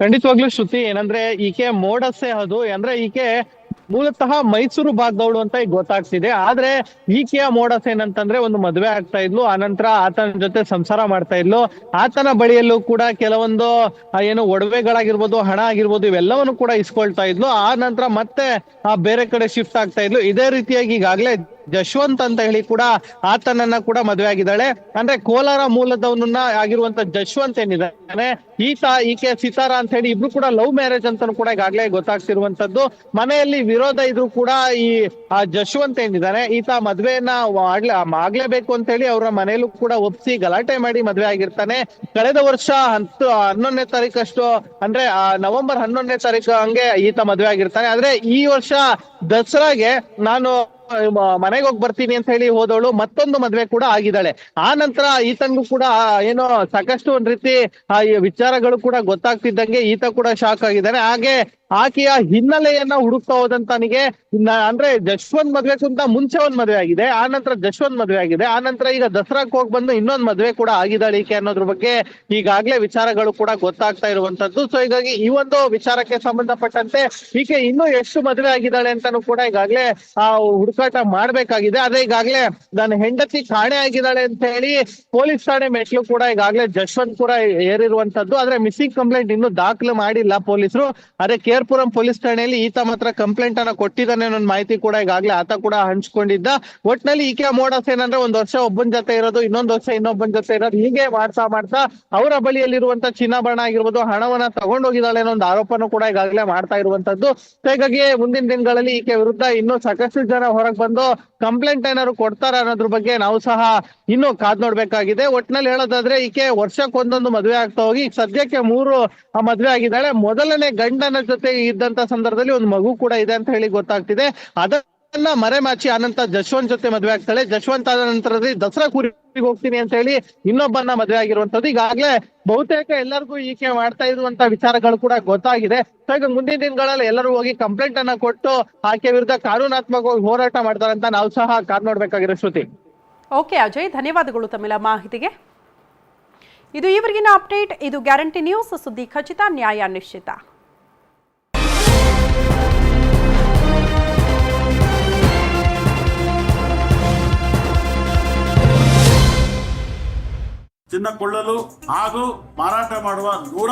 ಖಂಡಿತವಾಗ್ಲೂ ಶ್ರುತಿ, ಏನಂದ್ರೆ ಈಕೆ ಮೋಡಸ್ಸೇ ಅದು, ಅಂದ್ರೆ ಈಕೆ ಮೂಲತಃ ಮೈಸೂರು ಭಾಗದವಳು ಅಂತ ಈಗ ಗೊತ್ತಾಗ್ತಿದೆ. ಆದ್ರೆ ಈಕೆಯ ಮೋಡಸ್ ಏನಂತಂದ್ರೆ ಒಂದು ಮದುವೆ ಆಗ್ತಾ ಇದ್ಲು, ಆನಂತರ ಆತನ ಜೊತೆ ಸಂಸಾರ ಮಾಡ್ತಾ ಇದ್ಲು. ಆತನ ಬಳಿಯಲ್ಲೂ ಕೂಡ ಕೆಲವೊಂದು ಏನು ಒಡವೆಗಳಾಗಿರ್ಬೋದು, ಹಣ ಆಗಿರ್ಬೋದು, ಇವೆಲ್ಲವನ್ನು ಕೂಡ ಇಸ್ಕೊಳ್ತಾ ಇದ್ಲು. ಆ ನಂತರ ಮತ್ತೆ ಬೇರೆ ಕಡೆ ಶಿಫ್ಟ್ ಆಗ್ತಾ ಇದ್ಲು. ಇದೇ ರೀತಿಯಾಗಿ ಈಗಾಗ್ಲೇ ಜಶ್ವಂತ್ ಅಂತ ಹೇಳಿ ಕೂಡ ಆತನನ್ನ ಕೂಡ ಮದುವೆ ಆಗಿದ್ದಾಳೆ ಅಂದ್ರೆ ಕೋಲಾರ ಮೂಲದವನನ್ನ ಆಗಿರುವಂತ ಜಶ್ವಂತ್ ಏನಿದ್ದಾನೆ, ಈತ, ಈಕೆ ಸಿತಾರ ಅಂತ ಹೇಳಿ ಇಬ್ರು ಕೂಡ ಲವ್ ಮ್ಯಾರೇಜ್ ಅಂತಾನು ಕೂಡ ಈಗಾಗಲೇ ಗೊತ್ತಾಗ್ತಿರುವಂತದ್ದು. ಮನೆಯಲ್ಲಿ ವಿರೋಧ ಇದ್ರು ಕೂಡ ಈ, ಆ ಜಶ್ವಂತ್ ಏನಿದ್ದಾನೆ, ಈತ ಮದ್ವೆಯನ್ನ ಆಗ್ಲೇ, ಆಗ್ಲೇಬೇಕು ಅಂತ ಹೇಳಿ ಅವರ ಮನೆಯಲ್ಲೂ ಕೂಡ ಒಪ್ಸಿ ಗಲಾಟೆ ಮಾಡಿ ಮದ್ವೆ ಆಗಿರ್ತಾನೆ. ಕಳೆದ ವರ್ಷ ಹತ್ತು, ಹನ್ನೊಂದನೇ ತಾರೀಕಷ್ಟು, ಅಂದ್ರೆ ನವೆಂಬರ್ ಹನ್ನೊಂದನೇ ತಾರೀಕು ಹಂಗೆ ಈತ ಮದ್ವೆ ಆಗಿರ್ತಾನೆ. ಆದ್ರೆ ಈ ವರ್ಷ ದಸರಾಗೆ ನಾನು ಮನೆಗೆ ಹೋಗಿ ಬರ್ತೀನಿ ಅಂತ ಹೇಳಿ ಹೋದವಳು, ಮತ್ತೊಂದು ಮದ್ವೆ ಕೂಡ ಆಗಿದ್ದಾಳೆ. ಆ ನಂತರ ಈತನ್ಗೂ ಕೂಡ ಏನೋ ಸಾಕಷ್ಟು ಒಂದ್ ರೀತಿ ವಿಚಾರಗಳು ಕೂಡ ಗೊತ್ತಾಗ್ತಿದ್ದಂಗೆ ಈತ ಕೂಡ ಶಾಕ್ ಆಗಿದ್ದಾನೆ. ಹಾಗೆ ಆಕೆಯ ಹಿನ್ನೆಲೆಯನ್ನ ಹುಡುಕ್ತಾ ಹೋದಂತನಿಗೆ ಅಂದ್ರೆ ಜಶ್ವಂತ್ ಮದ್ವೆಗಿಂತ ಮುಂಚೆ ಒಂದ್ ಮದ್ವೆ ಆಗಿದೆ, ಆ ನಂತರ ಜಶ್ವಂತ್ ಮದ್ವೆ ಆಗಿದೆ, ಆ ನಂತರ ಈಗ ದಸರಾಕ್ ಹೋಗಿ ಬಂದು ಇನ್ನೊಂದ್ ಮದ್ವೆ ಕೂಡ ಆಗಿದ್ದಾಳೆ ಈಕೆ ಅನ್ನೋದ್ರ ಬಗ್ಗೆ ಈಗಾಗ್ಲೇ ವಿಚಾರಗಳು ಕೂಡ ಗೊತ್ತಾಗ್ತಾ ಇರುವಂತದ್ದು. ಸೊ ಹೀಗಾಗಿ ಈ ಒಂದು ವಿಚಾರಕ್ಕೆ ಸಂಬಂಧಪಟ್ಟಂತೆ ಈಕೆ ಇನ್ನೂ ಎಷ್ಟು ಮದ್ವೆ ಆಗಿದ್ದಾಳೆ ಅಂತಾನು ಕೂಡ ಈಗಾಗ್ಲೇ, ಆ ಹುಡುಕಾಟ ಮಾಡ್ಬೇಕಾಗಿದೆ. ಆದ್ರೆ ಈಗಾಗ್ಲೇ ನನ್ನ ಹೆಂಡತಿ ಕಾಣೆ ಆಗಿದ್ದಾಳೆ ಅಂತ ಹೇಳಿ ಪೊಲೀಸ್ ಠಾಣೆ ಮೆಟ್ಲು ಕೂಡ ಈಗಾಗಲೇ ಜಶ್ವಂತ್ ಕೂಡ ಏರಿರುವಂತದ್ದು. ಆದ್ರೆ ಮಿಸ್ಸಿಂಗ್ ಕಂಪ್ಲೇಂಟ್ ಇನ್ನು ದಾಖಲು ಮಾಡಿಲ್ಲ ಪೊಲೀಸರು. ಅದೇ ಕೇರ್ಪುರಂ ಪೊಲೀಸ್ ಠಾಣೆಯಲ್ಲಿ ಈತ ಮಾತ್ರ ಕಂಪ್ಲೇಂಟ್ ಅನ್ನ ಕೊಟ್ಟಿದ್ದಾನೆ ಅನ್ನೋ ಮಾಹಿತಿ ಕೂಡ ಈಗಾಗಲೇ ಆತ ಕೂಡ ಹಂಚ್ಕೊಂಡಿದ್ದ. ಒಟ್ನಲ್ಲಿ ಈಕೆ ಮೋಡಸ್ ಏನಂದ್ರೆ ಒಂದ್ ವರ್ಷ ಒಬ್ಬನ ಜೊತೆ ಇರೋದು, ಇನ್ನೊಂದ್ ವರ್ಷ ಇನ್ನೊಬ್ಬನ ಜೊತೆ ಇರೋದು, ಹೀಗೆ ಮಾಡ್ತಾ ಮಾಡ್ತಾ ಅವರ ಬಳಿಯಲ್ಲಿರುವಂತ ಚಿನ್ನಾಭರಣ ಆಗಿರ್ಬೋದು, ಹಣವನ್ನ ತಗೊಂಡೋಗಿದ್ದಾಳೆ ಅನ್ನೋ ಒಂದು ಆರೋಪನೂ ಕೂಡ ಈಗಾಗಲೇ ಮಾಡ್ತಾ ಇರುವಂತದ್ದು. ಹೀಗಾಗಿ ಮುಂದಿನ ದಿನಗಳಲ್ಲಿ ಈಕೆ ವಿರುದ್ಧ ಇನ್ನೂ ಸಾಕಷ್ಟು ಜನ ಹೊರಗೆ ಬಂದು ಕಂಪ್ಲೇಂಟ್ ಏನಾದ್ರು ಕೊಡ್ತಾರ ಅನ್ನೋದ್ರ ಬಗ್ಗೆ ನಾವು ಸಹ ಇನ್ನೂ ಕಾದ್ ನೋಡ್ಬೇಕಾಗಿದೆ. ಒಟ್ನಲ್ಲಿ ಹೇಳೋದಾದ್ರೆ ಈಕೆ ವರ್ಷಕ್ಕೆ ಒಂದೊಂದು ಮದುವೆ ಆಗ್ತಾ ಹೋಗಿ ಸದ್ಯಕ್ಕೆ ಮೂರು ಮದುವೆ ಆಗಿದ್ದಾಳೆ. ಮೊದಲನೇ ಗಂಡನ ಜೊತೆ ಇದ್ದಂತ ಸಂದರ್ಭದಲ್ಲಿ ಒಂದು ಮಗು ಕೂಡ ಇದೆ ಅಂತ ಹೇಳಿ ಗೊತ್ತಾಗ್ತಿದೆ. ಅದನ್ನ ಮರೆಮಾಚಿ ಆನಂತ ಜಶ್ವಂತ್ ಜೊತೆ ಮದುವೆ ಆಗ್ತಾಳೆ. ಜಶ್ವಂತ್ ಆದ ನಂತರದಲ್ಲಿ ದಸರಾ ಕೂರಿಗೆ ಹೋಗ್ತೀನಿ ಅಂತ ಹೇಳಿ ಇನ್ನೊಬ್ಬನ್ನ ಮದುವೆ ಆಗಿರುವಂತದ್ದು ಈಗಾಗಲೇ ಬಹುತೇಕ ಎಲ್ಲರಿಗೂ ಈಕೆ ಮಾಡ್ತಾ ಇರುವಂತ ವಿಚಾರಗಳು ಕೂಡ ಗೊತ್ತಾಗಿದೆ. ಸೊ ಈಗ ಮುಂದಿನ ದಿನಗಳಲ್ಲಿ ಎಲ್ಲರೂ ಹೋಗಿ ಕಂಪ್ಲೇಂಟ್ ಅನ್ನ ಕೊಟ್ಟು ಆಕೆ ವಿರುದ್ಧ ಕಾನೂನಾತ್ಮಕವಾಗಿ ಹೋರಾಟ ಮಾಡ್ತಾರೆ ಅಂತ ನಾವು ಸಹ ಕಾರ್ ನೋಡ್ಬೇಕಾಗಿರೋ ಶ್ರುತಿ. ಓಕೆ, ಅಜಯ್, ಧನ್ಯವಾದಗಳು ತಮ್ಮೆಲ್ಲ ಮಾಹಿತಿಗೆ. ಇದು ಈವರೆಗಿನ ಅಪ್ಡೇಟ್. ಇದು ಗ್ಯಾರಂಟಿ ನ್ಯೂಸ್. ಸುದ್ದಿ ಖಚಿತ, ನ್ಯಾಯ ನಿಶ್ಚಿತ. ಚಿನ್ನ ಕೊಳ್ಳಲು ಹಾಗೂ ಮಾರಾಟ ಮಾಡುವ ನೂರ